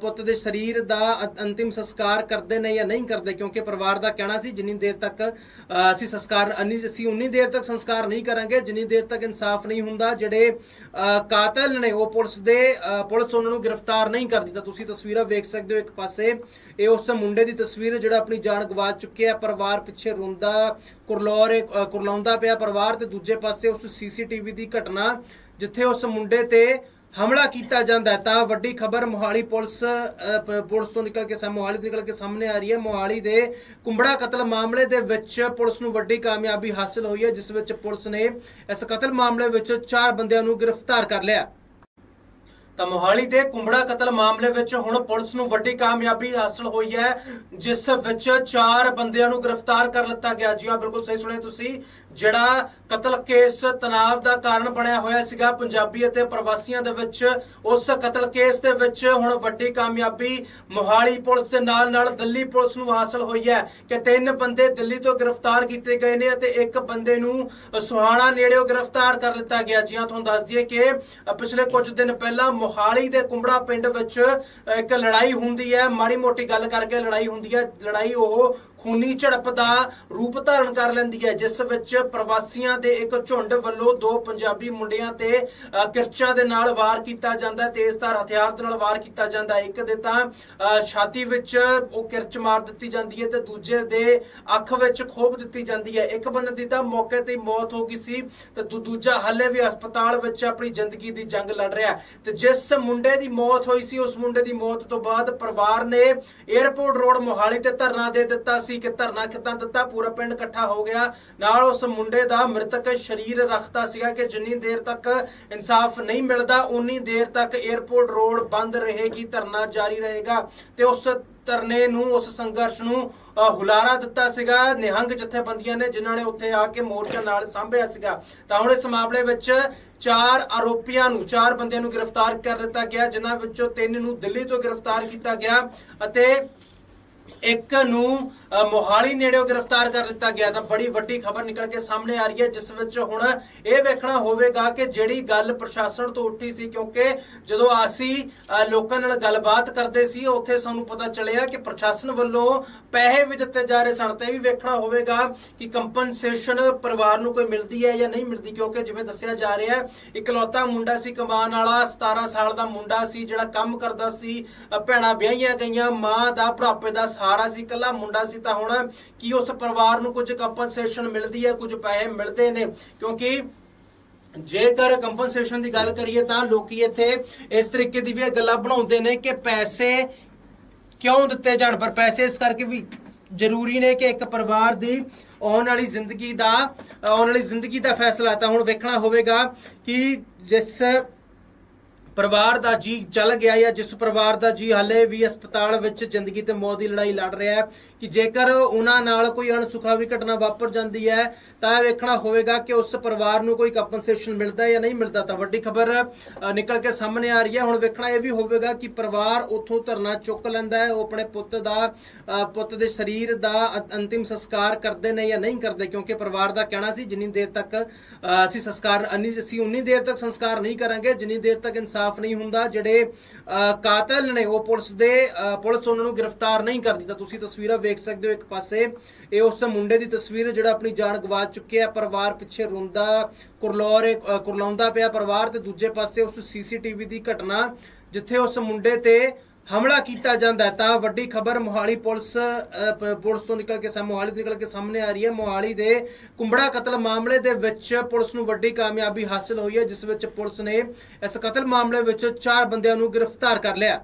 ਪੁੱਤ ਦੇ ਸਰੀਰ ਦਾ ਅੰਤਿਮ ਸੰਸਕਾਰ ਕਰਦੇ ਨੇ ਜਾਂ ਨਹੀਂ ਕਰਦੇ ਕਿਉਂਕਿ ਪਰਿਵਾਰ ਦਾ ਕਹਿਣਾ ਸੀ ਜਿੰਨੀ ਦੇਰ ਤੱਕ ਅਸੀਂ ਸੰਸਕਾਰ ਅਸੀਂ ਉਨੀ ਦੇਰ ਤੱਕ ਸੰਸਕਾਰ ਨਹੀਂ ਕਰਾਂਗੇ ਜਿੰਨੀ ਦੇਰ ਤੱਕ ਇਨਸਾਫ ਨਹੀਂ ਹੁੰਦਾ ਜਿਹੜੇ ਅ, ਕਾਤਲ ਨੇ ਉਹ ਪੁਲਿਸ ਦੇ ਅ, ਪੁਲਿਸ ਉਹਨਾਂ ਨੂੰ ਗ੍ਰਿਫਤਾਰ ਨਹੀਂ ਕਰਦੀ। ਤਾਂ ਤੁਸੀਂ ਤਸਵੀਰਾਂ ਵੇਖ ਸਕਦੇ ਹੋ ਇੱਕ ਪਾਸੇ। ਇਹ ਉਸ ਮੁੰਡੇ ਦੀ ਤਸਵੀਰ ਹੈ, ਜਿਹੜਾ ਆਪਣੀ ਜਾਨ ਗਵਾ ਚੁੱਕਿਆ ਪਰਿਵਾਰ ਪਿੱਛੇ ਰੋਂਦਾ, ਕੁਰਲੌਰ ਕੁਰਲਾਉਂਦਾ ਪਿਆ ਪਰਿਵਾਰ ਤੇ ਦੂਜੇ ਪਾਸੇ ਉਸ ਸੀਸੀਟੀਵੀ ਦੀ ਘਟਨਾ, ਜਿੱਥੇ ਉਸ ਮੁੰਡੇ ਤੇ ਹਮਲਾ ਕੀਤਾ ਜਾਂਦਾ ਤਾਂ ਵੱਡੀ ਖਬਰ ਮੋਹਾਲੀ ਪੁਲਿਸ ਪੁਲਿਸ ਤੋਂ ਨਿਕਲ ਕੇ ਮੋਹਾਲੀ ਤੋਂ ਨਿਕਲ ਕੇ ਸਾਹਮਣੇ ਆ ਰਹੀ ਹੈ। ਮੋਹਾਲੀ ਦੇ ਕੁੰਬੜਾ ਕਤਲ ਮਾਮਲੇ ਦੇ ਵਿੱਚ ਪੁਲਿਸ ਨੂੰ ਵੱਡੀ ਕਾਮਯਾਬੀ ਹਾਸਲ ਹੋਈ ਹੈ, ਜਿਸ ਵਿੱਚ ਪੁਲਿਸ ਨੇ ਇਸ ਕਤਲ ਮਾਮਲੇ ਵਿੱਚ ਚਾਰ ਬੰਦਿਆਂ ਨੂੰ ਗ੍ਰਿਫਤਾਰ ਕਰ ਲਿਆ। ਤਾਂ ਮੋਹਾਲੀ ਦੇ ਕੁੰਬੜਾ ਕਤਲ ਮਾਮਲੇ ਵਿੱਚ ਹੁਣ ਪੁਲਿਸ ਨੂੰ ਵੱਡੀ ਕਾਮਯਾਬੀ ਹਾਸਲ ਹੋਈ ਹੈ, ਜਿਸ ਵਿੱਚ ਚਾਰ ਬੰਦਿਆਂ ਨੂੰ ਗ੍ਰਿਫਤਾਰ ਕਰ ਲਿੱਤਾ ਗਿਆ। ਜੀ ਹਾਂ, ਬਿਲਕੁਲ ਸਹੀ ਸੁਣਿਆ ਤੁਸੀਂ। ਜਿਹੜਾ ਕਤਲ ਕੇਸ ਤਣਾਅ ਦਾ ਕਾਰਨ ਬਣਿਆ ਹੋਇਆ ਸੀਗਾ ਪੰਜਾਬੀ ਅਤੇ ਪ੍ਰਵਾਸੀਆਂ ਦੇ ਵਿੱਚ, ਉਸ ਕਤਲ ਕੇਸ ਦੇ ਵਿੱਚ ਹੁਣ ਵੱਡੀ ਕਾਮਯਾਬੀ ਮੋਹਾਲੀ ਪੁਲਿਸ ਦੇ ਨਾਲ ਨਾਲ ਦਿੱਲੀ ਪੁਲਿਸ ਨੂੰ ਹਾਸਲ ਹੋਈ ਹੈ ਕਿ ਤਿੰਨ ਬੰਦੇ ਦਿੱਲੀ ਤੋਂ ਗ੍ਰਿਫਤਾਰ ਕੀਤੇ ਗਏ ਨੇ ਅਤੇ ਇੱਕ ਬੰਦੇ ਨੂੰ ਸੁਹਾਣਾ ਨੇੜਿਓਂ ਗ੍ਰਿਫਤਾਰ ਕਰ ਲਿੱਤਾ ਗਿਆ। ਜੀ ਹਾਂ, ਤੁਹਾਨੂੰ ਦੱਸ ਦਈਏ ਕਿ ਪਿਛਲੇ ਕੁਝ ਦਿਨ ਪਹਿਲਾਂ ਮੋਹਾਲੀ ਦੇ ਕੁੰਬੜਾ ਪਿੰਡ ਵਿੱਚ ਇੱਕ ਲੜਾਈ ਹੁੰਦੀ ਹੈ। ਮਾੜੀ ਮੋਟੀ ਗੱਲ ਕਰਕੇ ਲੜਾਈ ਹੁੰਦੀ ਹੈ। ਲੜਾਈ ਉਹ ਖੂਨੀ ਝੜਪ ਦਾ ਰੂਪ ਧਾਰਨ ਕਰ ਲੈਂਦੀ ਹੈ, ਜਿਸ ਵਿੱਚ ਪ੍ਰਵਾਸੀਆਂ ਦੇ ਇੱਕ ਝੁੰਡ ਵੱਲੋਂ ਦੋ ਪੰਜਾਬੀ ਮੁੰਡਿਆਂ ਤੇ ਕਿਰਚਾਂ ਦੇ ਨਾਲ ਵਾਰ ਕੀਤਾ ਜਾਂਦਾ ਹੈ ਤੇਜ਼ਧਾਰ ਹਥਿਆਰ ਦੇ ਨਾਲ ਵਾਰ ਕੀਤਾ ਜਾਂਦਾ ਹੈ। ਇੱਕ ਦੇ ਤਾਂ ਛਾਤੀ ਵਿੱਚ ਉਹ ਕਿਰਚ ਮਾਰ ਦਿੱਤੀ ਜਾਂਦੀ ਹੈ ਤੇ ਦੂਜੇ ਦੇ ਅੱਖ ਵਿੱਚ ਖੋਪ ਦਿੱਤੀ ਜਾਂਦੀ ਹੈ। ਇੱਕ ਬੰਦੇ ਦੀ ਤਾਂ ਮੌਕੇ ਤੇ ਮੌਤ ਹੋ ਗਈ ਸੀ ਤੇ ਦੂ- ਦੂਜਾ ਹੱਲੇ ਵੀ ਹਸਪਤਾਲ ਵਿੱਚ ਆਪਣੀ ਜ਼ਿੰਦਗੀ ਦੀ ਜੰਗ ਲੜ ਰਿਹਾ ਤੇ ਜਿਸ ਮੁੰਡੇ ਦੀ ਮੌਤ ਹੋਈ ਸੀ, ਉਸ ਮੁੰਡੇ ਦੀ ਮੌਤ ਤੋਂ ਬਾਅਦ ਪਰਿਵਾਰ ਨੇ 에ਅਰਪੋਰਟ ਰੋਡ ਮੋਹਾਲੀ ਤੇ ਧਰਨਾ ਦੇ ਦਿੱਤਾ ਸੀ। ਕਿ ਧਰਨਾ ਕਿੱਦਾਂ ਦਿੱਤਾ, ਪੂਰਾ ਪਿੰਡ ਇਕੱਠਾ ਹੋ ਗਿਆ। ਨਾਲ ਉਸ ਮੁੰਡੇ ਦਾ ਮ੍ਰਿਤਕ ਸਰੀਰ ਰੱਖਤਾ ਸੀਗਾ ਕਿ ਜਿੰਨੀ ਦੇਰ ਤੱਕ ਇਨਸਾਫ ਨਹੀਂ ਮਿਲਦਾ ਉਨੀ ਦੇਰ ਤੱਕ 에ਅਰਪੋਰਟ ਰੋਡ ਬੰਦ ਰਹੇਗੀ, ਧਰਨਾ ਜਾਰੀ ਰਹੇਗਾ। ਤੇ ਉਸ ਧਰਨੇ ਨੂੰ, ਉਸ ਸੰਘਰਸ਼ ਨੂੰ ਹੁਲਾਰਾ ਦਿੱਤਾ ਸੀਗਾ। ਨਿਹੰਗ ਜਥੇਬੰਦੀਆਂ ਨੇ, ਜਿਨ੍ਹਾਂ ਨੇ ਉੱਥੇ ਆ ਕੇ ਮੋਰਚਾ ਨਾਲ ਸਾਂਭਿਆ ਸੀਗਾ। ਤਾਂ ਹੁਣ ਇਸ ਮਾਮਲੇ ਵਿੱਚ ਚਾਰ ਆਰੋਪੀਆਂ ਨੂੰ, ਚਾਰ ਬੰਦਿਆਂ ਨੂੰ ਗ੍ਰਿਫਤਾਰ ਕਰ ਲਿੱਤਾ ਗਿਆ, ਜਿਨ੍ਹਾਂ ਵਿੱਚੋਂ ਤਿੰਨ ਨੂੰ ਦਿੱਲੀ ਤੋਂ ਗ੍ਰਿਫਤਾਰ ਕੀਤਾ ਗਿਆ ਅਤੇ ਇੱਕ ਨੂੰ ਮੋਹਾਲੀ ਨੇੜਿਓ ਗ੍ਰਿਫਤਾਰ ਕਰ ਲਿੱਤਾ ਗਿਆ ਤਾਂ ਬੜੀ ਵੱਡੀ ਖਬਰ ਨਿਕਲ ਕੇ ਸਾਹਮਣੇ ਆ ਰਹੀ ਹੈ ਜਿਸ ਵਿੱਚ ਹੁਣ ਇਹ ਵੇਖਣਾ ਹੋਵੇਗਾ ਕਿ ਜਿਹੜੀ ਗੱਲ ਪ੍ਰਸ਼ਾਸਨ ਤੋਂ ਉੱਠੀ ਸੀ ਕਿਉਂਕਿ ਜਦੋਂ ਅਸੀਂ ਲੋਕਾਂ ਨਾਲ ਗੱਲਬਾਤ ਕਰਦੇ ਸੀ ਉੱਥੇ ਸਾਨੂੰ ਪਤਾ ਚੱਲਿਆ ਕਿ ਪ੍ਰਸ਼ਾਸਨ ਵੱਲੋਂ ਪੈਸੇ ਵੀ ਦਿੱਤੇ ਜਾ ਰਹੇ ਸਨ ਤੇ ਇਹ ਵੀ ਵੇਖਣਾ ਹੋਵੇਗਾ ਕਿ ਕੰਪਨਸੇਸ਼ਨ ਪਰਿਵਾਰ ਨੂੰ ਕੋਈ ਮਿਲਦੀ ਹੈ ਜਾਂ ਨਹੀਂ ਮਿਲਦੀ ਕਿਉਂਕਿ ਜਿਵੇਂ ਦੱਸਿਆ ਜਾ ਰਿਹਾ ਹੈ ਇਕਲੌਤਾ ਮੁੰਡਾ ਸੀ ਕਮਾਉਣ ਵਾਲਾ 17 ਸਾਲ ਦਾ ਮੁੰਡਾ ਸੀ ਜਿਹੜਾ ਕੰਮ ਕਰਦਾ ਸੀ ਅ, ਭੈਣਾਂ ਵਿਆਹੀਆਂ ਗਈਆਂ ਮਾਂ ਦਾ ਭਰਾਪੇ ਦਾ ਸਹਾਰਾ ਸੀ ਇਕੱਲਾ ਮੁੰਡਾ ਸੀ ਤਾਂ ਹੁਣ ਕੀ ਉਸ ਪਰਿਵਾਰ ਨੂੰ ਕੁਝ ਕੰਪਨਸੇਸ਼ਨ ਮਿਲਦੀ ਹੈ, ਕੁਝ ਪੈਸੇ ਮਿਲਦੇ ਨੇ। ਕਿਉਂਕਿ ਜੇਕਰ ਕੰਪਨਸੇਸ਼ਨ ਦੀ ਗੱਲ ਕਰੀਏ ਤਾਂ ਲੋਕੀ ਇੱਥੇ ਇਸ ਤਰੀਕੇ ਦੀ ਵੀ ਗੱਲਾਂ ਬਣਾਉਂਦੇ ਨੇ ਕਿ ਪੈਸੇ ਕਿਉਂ ਦਿੱਤੇ ਜਾਣ, ਪਰ ਪੈਸੇ ਇਸ ਕਰਕੇ ਵੀ ਜ਼ਰੂਰੀ ਨੇ ਕਿ ਇੱਕ ਪਰਿਵਾਰ ਦੀ ਆਉਣ ਵਾਲੀ ਜ਼ਿੰਦਗੀ ਦਾ, ਆਉਣ ਵਾਲੀ ਜ਼ਿੰਦਗੀ ਦਾ ਫੈਸਲਾ ਤਾਂ ਹੁਣ ਵੇਖਣਾ ਹੋਵੇਗਾ ਕਿ ਜਿਸ ਪਰਿਵਾਰ ਦਾ ਜੀ ਚੱਲ ਗਿਆ ਜਾਂ ਜਿਸ ਪਰਿਵਾਰ ਦਾ ਜੀ ਹਾਲੇ ਵੀ ਹਸਪਤਾਲ ਵਿੱਚ ਜ਼ਿੰਦਗੀ ਤੇ ਮੌਤ ਦੀ ਲੜਾਈ ਲੜ ਰਿਹਾ ਹੈ, ਕਿ ਜੇਕਰ ਉਹਨਾਂ ਨਾਲ ਕੋਈ ਅਣਸੁਖਾਵੀ ਘਟਨਾ ਵਾਪਰ ਜਾਂਦੀ ਹੈ, ਤਾਂ ਇਹ ਵੇਖਣਾ ਹੋਵੇਗਾ ਕਿ ਉਸ ਪਰਿਵਾਰ ਨੂੰ ਕੋਈ ਕੰਪਨਸੇਸ਼ਨ ਮਿਲਦਾ ਜਾਂ ਨਹੀਂ ਮਿਲਦਾ। ਤਾਂ ਵੱਡੀ ਖਬਰ ਨਿਕਲ ਕੇ ਸਾਹਮਣੇ ਆ ਰਹੀ ਹੈ। ਹੁਣ ਵੇਖਣਾ ਇਹ ਵੀ ਹੋਵੇਗਾ ਕਿ ਪਰਿਵਾਰ ਉੱਥੋਂ ਧਰਨਾ ਚੁੱਕ ਲੈਂਦਾ ਹੈ। ਉਹ ਆਪਣੇ ਪੁੱਤ ਦਾ ਪੁੱਤ ਦੇ ਸਰੀਰ ਦਾ ਅ- ਅੰਤਿਮ ਸੰਸਕਾਰ ਕਰਦੇ ਨੇ ਜਾਂ ਨਹੀਂ ਕਰਦੇ, ਕਿਉਂਕਿ ਪਰਿਵਾਰ ਦਾ ਕਹਿਣਾ ਸੀ, ਜਿੰਨੀ ਦੇਰ ਤੱਕ ਅਸੀਂ ਸੰਸਕਾਰ, ਅਸੀਂ ਉਨੀ ਦੇਰ ਤੱਕ ਸੰਸਕਾਰ ਨਹੀਂ ਕਰਾਂਗੇ, ਜਿੰਨੀ ਦੇਰ ਤੱਕ ਇਨਸਾਨ ਇਨਸਾਫ ਨਹੀਂ ਹੁੰਦਾ ਜਿਹੜੇ ਕਾਤਲ ਨੇ ਉਹ ਪੁਲਿਸ ਦੇ ਪੁਲਿਸ ਉਹਨਾਂ ਨੂੰ ਗ੍ਰਿਫਤਾਰ ਨਹੀਂ ਕਰਦੀ। ਤਾਂ ਤੁਸੀਂ ਤਸਵੀਰਾਂ ਵੇਖ ਸਕਦੇ ਹੋ ਇੱਕ ਪਾਸੇ ਇਹ ਉਸ ਮੁੰਡੇ ਦੀ ਤਸਵੀਰ ਜਿਹੜਾ ਆਪਣੀ ਜਾਨ ਗਵਾ ਚੁੱਕਿਆ ਪਰਿਵਾਰ ਪਿੱਛੇ ਰੋਂਦਾ ਕੁਰਲੌਰ ਅ, ਕੁਰਲਾਉਂਦਾ ਪਿਆ ਪਰਿਵਾਰ ਤੇ ਦੂਜੇ ਪਾਸੇ ਉਸ ਸੀਸੀਟੀਵੀ ਦੀ ਘਟਨਾ ਜਿੱਥੇ ਉਸ ਮੁੰਡੇ ਤੇ ਹਮਲਾ ਕੀਤਾ ਜਾਂਦਾ ਤਾਂ ਵੱਡੀ ਖਬਰ ਮੋਹਾਲੀ ਪੁਲਿਸ ਪੁਲਿਸ ਤੋਂ ਨਿਕਲ ਕੇ ਸਾਹਮਣੇ, ਮੋਹਾਲੀ ਤੋਂ ਨਿਕਲ ਕੇ ਸਾਹਮਣੇ ਆ ਰਹੀ ਹੈ। ਮੋਹਾਲੀ ਦੇ ਕੁੰਬੜਾ ਕਤਲ ਮਾਮਲੇ ਦੇ ਵਿੱਚ ਪੁਲਿਸ ਨੂੰ ਵੱਡੀ ਕਾਮਯਾਬੀ ਹਾਸਲ ਹੋਈ ਹੈ, ਜਿਸ ਵਿੱਚ ਪੁਲਿਸ ਨੇ ਇਸ ਕਤਲ ਮਾਮਲੇ ਵਿੱਚ ਚਾਰ ਬੰਦਿਆਂ ਨੂੰ ਗ੍ਰਿਫਤਾਰ ਕਰ ਲਿਆ।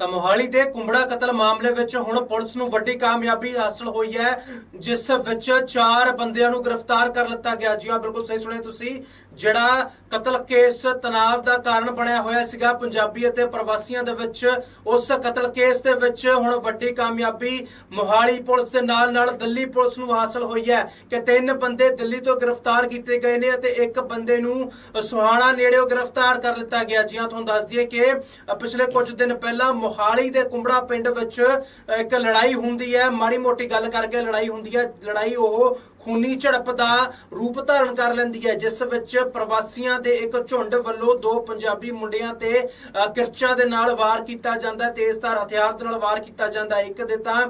ਤਾਂ ਮੋਹਾਲੀ ਦੇ ਕੁੰਬੜਾ ਕਤਲ ਮਾਮਲੇ ਵਿੱਚ ਹੁਣ ਪੁਲਿਸ ਨੂੰ ਵੱਡੀ ਕਾਮਯਾਬੀ ਹਾਸਲ ਹੋਈ ਹੈ, ਜਿਸ ਵਿੱਚ ਚਾਰ ਬੰਦਿਆਂ ਨੂੰ ਗ੍ਰਿਫਤਾਰ ਕਰ ਲਿੱਤਾ ਗਿਆ। ਜੀ ਹਾਂ, ਬਿਲਕੁਲ ਸਹੀ ਸੁਣਿਆ ਤੁਸੀਂ। ਜਿਹੜਾ ਕਤਲ ਕੇਸ ਤਣਾਅ ਦਾ ਕਾਰਨ ਬਣਿਆ ਹੋਇਆ ਸੀਗਾ ਪੰਜਾਬੀ ਅਤੇ ਪ੍ਰਵਾਸੀਆਂ ਦੇ ਵਿੱਚ, ਉਸ ਕਤਲ ਕੇਸ ਦੇ ਵਿੱਚ ਹੁਣ ਵੱਡੀ ਕਾਮਯਾਬੀ ਮੋਹਾਲੀ ਪੁਲਿਸ ਦੇ ਨਾਲ ਨਾਲ ਦਿੱਲੀ ਪੁਲਿਸ ਨੂੰ ਹਾਸਲ ਹੋਈ ਹੈ ਕਿ ਤਿੰਨ ਬੰਦੇ ਦਿੱਲੀ ਤੋਂ ਗ੍ਰਿਫਤਾਰ ਕੀਤੇ ਗਏ ਨੇ ਅਤੇ ਇੱਕ ਬੰਦੇ ਨੂੰ ਸੁਹਾਣਾ ਨੇੜਿਓਂ ਗ੍ਰਿਫਤਾਰ ਕਰ ਲਿੱਤਾ ਗਿਆ। ਜੀ ਹਾਂ, ਤੁਹਾਨੂੰ ਦੱਸ ਦਈਏ ਕਿ ਪਿਛਲੇ ਕੁਝ ਦਿਨ ਪਹਿਲਾਂ ਮੋਹਾਲੀ ਦੇ ਕੁੰਬੜਾ ਪਿੰਡ ਵਿੱਚ ਇੱਕ ਲੜਾਈ ਹੁੰਦੀ ਹੈ। ਮਾੜੀ ਮੋਟੀ ਗੱਲ ਕਰਕੇ ਲੜਾਈ ਹੁੰਦੀ ਹੈ। ਲੜਾਈ ਉਹ ਖੂਨੀ ਝੜਪ ਦਾ ਰੂਪ ਧਾਰਨ ਕਰ ਲੈਂਦੀ ਹੈ, ਜਿਸ ਵਿੱਚ ਪ੍ਰਵਾਸੀਆਂ ਦੇ ਇੱਕ ਝੁੰਡ ਵੱਲੋਂ ਦੋ ਪੰਜਾਬੀ ਮੁੰਡਿਆਂ ਤੇ ਕਿਰਚਾਂ ਦੇ ਨਾਲ ਵਾਰ ਕੀਤਾ ਜਾਂਦਾ ਹੈ, ਤੇਜ਼ਧਾਰ ਹਥਿਆਰ ਦੇ ਨਾਲ ਵਾਰ ਕੀਤਾ ਜਾਂਦਾ ਹੈ। ਇੱਕ ਦੇ ਤਾਂ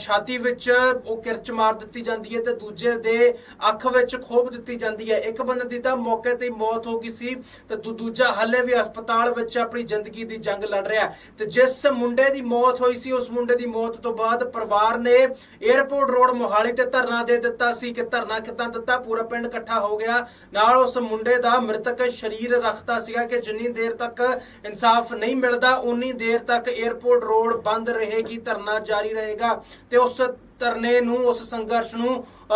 ਛਾਤੀ ਵਿੱਚ ਉਹ ਕਿਰਚ ਮਾਰ ਦਿੱਤੀ ਜਾਂਦੀ ਹੈ ਤੇ ਦੂਜੇ ਦੇ ਅੱਖ ਵਿੱਚ ਖੋਭ ਦਿੱਤੀ ਜਾਂਦੀ ਹੈ। ਇੱਕ ਬੰਦੇ ਦੀ ਤਾਂ ਮੌਕੇ ਤੇ ਮੌਤ ਹੋ ਗਈ ਸੀ ਤੇ ਦੂ- ਦੂਜਾ ਹੱਲੇ ਵੀ ਹਸਪਤਾਲ ਵਿੱਚ ਆਪਣੀ ਜ਼ਿੰਦਗੀ ਦੀ ਜੰਗ ਲੜ ਰਿਹਾ ਤੇ ਜਿਸ ਮੁੰਡੇ ਦੀ ਮੌਤ ਹੋਈ ਸੀ, ਉਸ ਮੁੰਡੇ ਦੀ ਮੌਤ ਤੋਂ ਬਾਅਦ ਪਰਿਵਾਰ ਨੇ 에ਅਰਪੋਰਟ ਰੋਡ ਮੋਹਾਲੀ ਤੇ ਧਰਨਾ ਦੇ ਦਿੱਤਾ ਸੀ। ਕਿ ਧਰਨਾ ਕਿੱਦਾਂ ਦਿੱਤਾ, ਪੂਰਾ ਪਿੰਡ ਇਕੱਠਾ ਹੋ ਗਿਆ। ਨਾਲ ਉਸ ਮੁੰਡੇ ਦਾ ਮ੍ਰਿਤਕ ਸਰੀਰ ਰੱਖਤਾ ਸੀਗਾ ਕਿ ਜਿੰਨੀ ਦੇਰ ਤੱਕ ਇਨਸਾਫ ਨਹੀਂ ਮਿਲਦਾ ਉਨੀ ਦੇਰ ਤੱਕ 에ਅਰਪੋਰਟ ਰੋਡ ਬੰਦ ਰਹੇਗੀ, ਧਰਨਾ ਜਾਰੀ ਰਹੇਗਾ। ਤੇ ਉਸ ਧਰਨੇ ਨੂੰ, ਉਸ ਸੰਘਰਸ਼ ਨੂੰ